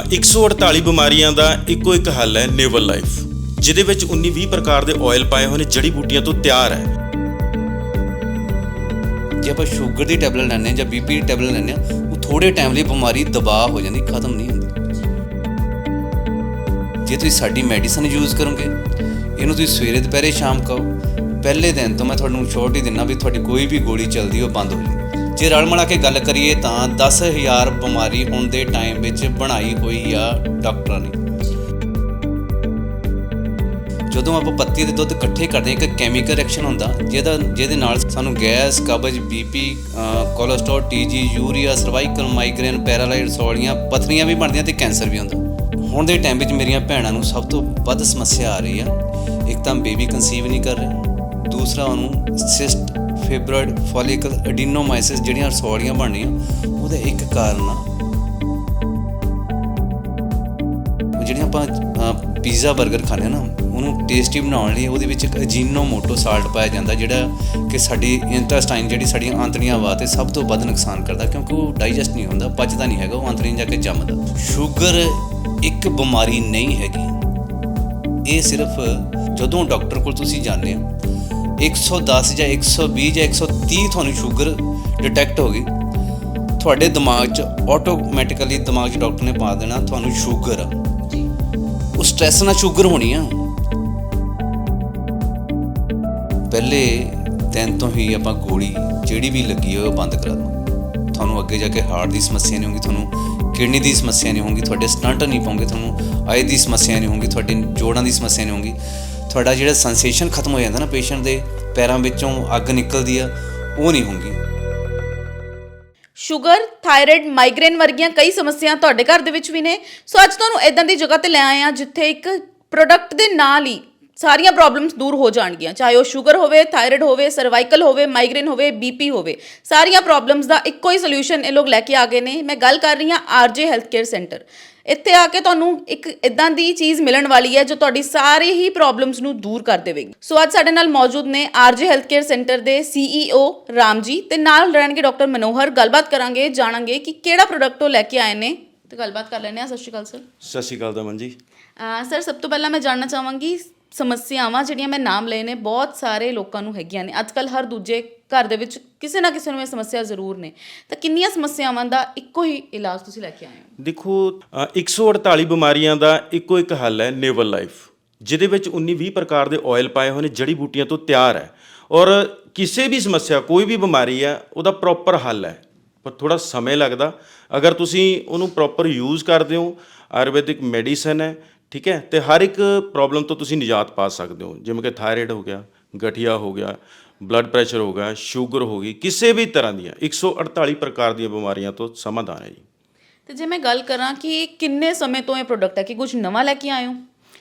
ਅ, 148 ਬਿਮਾਰੀਆਂ ਦਾ ਇੱਕੋ ਇੱਕ ਹੱਲ ਹੈ ਨੇਵਲ ਲਾਈਫ ਜਿਹਦੇ ਵਿੱਚ 19-20 ਪ੍ਰਕਾਰ ਦੇ ਆਇਲ ਪਾਏ ਹੋਏ ਨੇ ਜੜੀ ਬੂਟੀਆਂ ਤੋਂ ਤਿਆਰ ਹੈ। ਜੇ ਆਪਾਂ ਸ਼ੂਗਰ ਦੀ ਟੈਬਲੇਟ ਲੈਂਦੇ ਹਾਂ ਜਾਂ ਬੀਪੀ ਦੀ ਟੈਬਲੇਟ ਲੈਂਦੇ ਹਾਂ ਉਹ ਥੋੜੇ ਟਾਈਮ ਲਈ ਬਿਮਾਰੀ ਦਬਾਅ ਹੋ ਜਾਂਦੀ ਖਤਮ ਨਹੀਂ ਹੁੰਦੀ। ਜੇ ਤੁਸੀਂ ਸਾਡੀ ਮੈਡੀਸਨ ਯੂਜ਼ ਕਰੋਗੇ ਇਹਨੂੰ ਤੁਸੀਂ ਸਵੇਰੇ ਦੁਪਹਿਰੇ ਸ਼ਾਮ ਖਾਓ ਪਹਿਲੇ ਦਿਨ ਤੋਂ ਮੈਂ ਤੁਹਾਨੂੰ ਸ਼ੋਰਟ ਹੀ ਦਿੰਨਾ ਵੀ ਤੁਹਾਡੀ ਕੋਈ ਵੀ ਗੋਲੀ ਚੱਲਦੀ ਉਹ ਬੰਦ ਹੋ ਜਾਣੀ ਜੇ ਰਲ ਮਿਲਾ ਕੇ ਗੱਲ ਕਰੀਏ ਤਾਂ 10000 ਬਿਮਾਰੀ ਹੁਣ ਦੇ ਟਾਈਮ ਵਿੱਚ ਬਣਾਈ ਹੋਈ ਆ ਡਾਕਟਰਾਂ ਨੇ। ਜਦੋਂ ਆਪਾਂ ਪੱਤੀ ਦੇ ਦੁੱਧ ਇਕੱਠੇ ਕਰਦੇ ਹਾਂ, ਇੱਕ ਕੈਮੀਕਲ ਰਿਐਕਸ਼ਨ ਹੁੰਦਾ, ਜਿਹਦਾ, ਜਿਹਦੇ ਨਾਲ ਸਾਨੂੰ ਗੈਸ, ਕਬਜ਼ BP cholesterol TG urea cervical migraine paralysed ਸੌਲੀਆਂ, ਪਥਰੀਆਂ ਵੀ ਬਣਦੀਆਂ ਤੇ ਕੈਂਸਰ ਵੀ ਹੁੰਦਾ। ਹੁਣ ਦੇ ਟਾਈਮ ਵਿੱਚ ਮੇਰੀਆਂ ਭੈਣਾਂ ਨੂੰ ਸਭ ਤੋਂ ਵੱਧ ਸਮੱਸਿਆ ਆ ਰਹੀ ਆ। ਇੱਕ ਤਾਂ ਬੇਬੀ ਕਨਸੀਵ ਨਹੀਂ ਕਰ ਰਹੇ, ਦੂਸਰਾ ਉਹਨੂੰ ਸਿਸਟ ਫਿਬਰੋਇਡ ਫੋਲੀਕਲ ਐਡੀਨੋਮਾਈਸਿਸ ਜਿਹੜੀਆਂ ਸੌਲੀਆਂ ਬਣਨੀਆਂ, ਉਹਦਾ ਇੱਕ ਕਾਰਨ ਆ। ਜਿਹੜੀਆਂ ਆਪਾਂ ਪੀਜ਼ਾ 버ਗਰ ਖਾਂਦੇ ਹਾਂ ਨਾ, ਉਹਨੂੰ ਟੇਸਟੀ ਬਣਾਉਣ ਲਈ ਉਹਦੇ ਵਿੱਚ ਇੱਕ ਅਜੀਨੋਮੋਟੋ ਸਾਲਟ ਪਾਇਆ ਜਾਂਦਾ, ਜਿਹੜਾ ਕਿ ਸਾਡੀ ਇੰਟੈਸਟਾਈਨ ਜਿਹੜੀ ਸਾਡੀਆਂ ਆਂਤੜੀਆਂ ਵਾਸਤੇ ਸਭ ਤੋਂ ਵੱਧ ਨੁਕਸਾਨ ਕਰਦਾ, ਕਿਉਂਕਿ ਉਹ ਡਾਈਜੈਸਟ ਨਹੀਂ ਹੁੰਦਾ, ਪਚਦਾ ਨਹੀਂ ਹੈਗਾ, ਉਹ ਆਂਤੜੀਆਂ ਜਾ ਕੇ ਜੰਮਦਾ। ਸ਼ੂਗਰ ਇੱਕ ਬਿਮਾਰੀ ਨਹੀਂ ਹੈਗੀ। ਇਹ ਸਿਰਫ ਜਦੋਂ ਡਾਕਟਰ ਕੋਲ ਤੁਸੀਂ ਜਾਂਦੇ ਹੋ 110 ਜਾਂ 120 ਜਾਂ 130 ਤੁਹਾਨੂੰ ਸ਼ੂਗਰ ਡਿਟੈਕਟ ਹੋ ਗਈ। ਤੁਹਾਡੇ ਦਿਮਾਗ 'ਚ ਆਟੋਮੈਟਿਕਲੀ ਦਿਮਾਗ 'ਚ ਡਾਕਟਰ ਨੇ ਪਾ ਦੇਣਾ ਤੁਹਾਨੂੰ ਸ਼ੂਗਰ ਆ। ਉਹ ਸਟ੍ਰੈਸ ਨਾਲ ਸ਼ੂਗਰ ਹੋਣੀ ਆ। ਪਹਿਲੇ ਦਿਨ ਤੋਂ ਹੀ ਆਪਾਂ ਗੋਲੀ ਜਿਹੜੀ ਵੀ ਲੱਗੀ ਹੋਏ ਉਹ ਬੰਦ ਕਰਾ ਦਿਓ। ਤੁਹਾਨੂੰ ਅੱਗੇ ਜਾ ਕੇ ਹਾਰਟ ਦੀ ਸਮੱਸਿਆ ਨਹੀਂ ਹੋਊਗੀ ਤੁਹਾਨੂੰ ਕਿਡਨੀ ਦੀ ਸਮੱਸਿਆ ਨਹੀਂ ਹੋਊਗੀ ਤੁਹਾਡੇ ਸਟੰਟ ਨਹੀਂ ਪਾਉਂਗੇ ਤੁਹਾਨੂੰ ਆਈ ਦੀ ਸਮੱਸਿਆ ਨਹੀਂ ਹੋਊਗੀ ਤੁਹਾਡੇ ਜੋੜਾਂ ਦੀ ਸਮੱਸਿਆ ਨਹੀਂ ਹੋਊਗੀ। ਤੁਹਾਡਾ ਜਿਹੜਾ ਸੈਂਸੇਸ਼ਨ ਖਤਮ ਹੋ ਜਾਂਦਾ ਨਾ ਪੇਸ਼ੈਂਟ ਦੇ ਪੈਰਾਂ ਵਿੱਚੋਂ ਅੱਗ ਨਿਕਲਦੀ ਆ, ਉਹ ਨਹੀਂ ਹੁੰਦੀ। ਸ਼ੂਗਰ, ਥਾਇਰਾਇਡ ਮਾਈਗ੍ਰੇਨ ਵਰਗੀਆਂ ਕਈ ਸਮੱਸਿਆਵਾਂ ਤੁਹਾਡੇ ਘਰ ਦੇ ਵਿੱਚ ਵੀ ਨੇ। ਸੋ ਅੱਜ ਤੁਹਾਨੂੰ ਇਦਾਂ ਦੀ ਜਗ੍ਹਾ ਤੇ ਲੈ ਆਏ ਆ ਜਿੱਥੇ ਇੱਕ ਪ੍ਰੋਡਕਟ ਦੇ ਨਾਲ ਹੀ ਸਾਰੀਆਂ ਪ੍ਰੋਬਲਮਸ ਦੂਰ ਹੋ ਜਾਣਗੀਆਂ। ਚਾਹੇ ਉਹ ਸ਼ੂਗਰ ਹੋਵੇ ਥਾਇਰਾਇਡ ਹੋਵੇ ਸਰਵਾਈਕਲ ਹੋਵੇ ਮਾਈਗ੍ਰੇਨ ਹੋਵੇ ਬੀਪੀ ਹੋਵੇ। ਸਾਰੀਆਂ ਪ੍ਰੋਬਲਮਸ ਦਾ ਇੱਕੋ ਹੀ ਸੋਲੂਸ਼ਨ ਇਹ ਲੋਕ ਲੈ ਕੇ ਆ ਗਏ ਨੇ। ਮੈਂ ਗੱਲ ਕਰ ਰਹੀ ਹਾਂ ਆਰਜੇ ਹੈਲਥ ਕੇਅਰ ਸੈਂਟਰ ਇੱਥੇ ਆ ਕੇ ਤੁਹਾਨੂੰ ਇੱਕ ਇਦਾਂ ਦੀ ਚੀਜ਼ ਮਿਲਣ ਵਾਲੀ ਹੈ ਜੋ ਤੁਹਾਡੀ ਸਾਰੀ ਹੀ ਪ੍ਰੋਬਲਮਸ ਨੂੰ ਦੂਰ ਕਰ ਦੇਵੇਗੀ। ਸੋ ਅੱਜ ਸਾਡੇ ਨਾਲ ਮੌਜੂਦ ਨੇ ਆਰਜੇ ਹੈਲਥ ਕੇਅਰ ਸੈਂਟਰ ਦੇ ਸੀਈਓ ਰਾਮ ਜੀ ਤੇ ਨਾਲ ਰਹਿਣਗੇ ਡਾਕਟਰ ਮਨੋਹਰ। ਗੱਲਬਾਤ ਕਰਾਂਗੇ ਜਾਣਾਂਗੇ ਕਿ ਕਿਹੜਾ ਪ੍ਰੋਡਕਟ ਉਹ ਲੈ ਕੇ ਆਏ ਨੇ। ਤੇ ਗੱਲਬਾਤ ਕਰ ਲੈਣੇ ਆ ਸਤਿ ਸ਼੍ਰੀ ਅਕਾਲ ਸਰ। ਸਤਿ ਸ਼੍ਰੀ ਅਕਾਲ ਦਮਨ ਜੀ। ਸਰ ਸਭ ਤੋਂ ਪਹਿਲਾਂ ਮੈਂ ਜਾਣਨਾ ਚਾਹਾਂਗੀ ਸਮੱਸਿਆਵਾਂ ਜਿਹੜੀਆਂ ਮੈਂ ਨਾਮ ਲਏ ਨੇ ਬਹੁਤ ਸਾਰੇ ਲੋਕਾਂ ਨੂੰ ਹੈਗੀਆਂ ਨੇ। ਅੱਜ ਕੱਲ ਹਰ ਦੂਜੇ ਘਰ ਦੇ ਵਿੱਚ ਕਿਸੇ ਨਾ ਕਿਸੇ ਨੂੰ ਇਹ ਸਮੱਸਿਆ ਜ਼ਰੂਰ ਨੇ। ਤਾਂ ਕਿੰਨੀਆਂ ਸਮੱਸਿਆਵਾਂ ਦਾ ਇੱਕੋ ਹੀ ਇਲਾਜ ਤੁਸੀਂ ਲੈ ਕੇ ਆਏ ਹੋ? ਦੇਖੋ ਅ, 148 ਬਿਮਾਰੀਆਂ ਦਾ ਇੱਕੋ ਇੱਕ ਹੱਲ ਹੈ ਨੇਵਲ ਲਾਈਫ ਜਿਹਦੇ ਵਿੱਚ 19-20 ਪ੍ਰਕਾਰ ਦੇ ਆਇਲ ਪਾਏ ਹੋਏ ਨੇ ਜੜੀ ਬੂਟੀਆਂ ਤੋਂ ਤਿਆਰ ਹੈ। ਔਰ ਕਿਸੇ ਵੀ ਸਮੱਸਿਆ ਕੋਈ ਵੀ ਬਿਮਾਰੀ ਹੈ ਉਹਦਾ ਪ੍ਰੋਪਰ ਹੱਲ ਹੈ। ਪਰ ਥੋੜਾ ਸਮੇਂ ਲੱਗਦਾ। ਅਗਰ ਤੁਸੀਂ ਉਹਨੂੰ ਪ੍ਰੋਪਰ ਯੂਜ਼ ਕਰਦੇ ਹੋ ਆਯੁਰਵੈਦਿਕ ਮੈਡੀਸਨ ਹੈ ਠੀਕ ਹੈ? ਤੇ ਹਰ ਇੱਕ ਪ੍ਰੋਬਲਮ ਤੋਂ ਤੁਸੀਂ ਨਿਜਾਤ ਪਾ ਸਕਦੇ ਹੋ। ਜਿਵੇਂ ਕਿ ਥਾਇਰਾਇਡ ਹੋ ਗਿਆ, ਗਠੀਆ ਹੋ ਗਿਆ ਬਲੱਡ ਪ੍ਰੈਸ਼ਰ ਹੋ ਗਿਆ ਸ਼ੂਗਰ ਹੋ ਗਈ, ਕਿਸੇ ਵੀ ਤਰ੍ਹਾਂ ਦੀਆਂ 148 ਪ੍ਰਕਾਰ ਦੀਆਂ ਬਿਮਾਰੀਆਂ ਤੋਂ ਸਮਾਧਾਨ ਹੈ ਜੀ। ਤੇ ਜੇ ਮੈਂ ਗੱਲ ਕਰਾਂ ਕਿ ਕਿੰਨੇ ਸਮੇਂ ਤੋਂ ਇਹ ਪ੍ਰੋਡਕਟ ਹੈ? ਕਿ ਕੁਝ ਨਵਾਂ ਲੈ ਕੇ ਆਏ ਹੋ?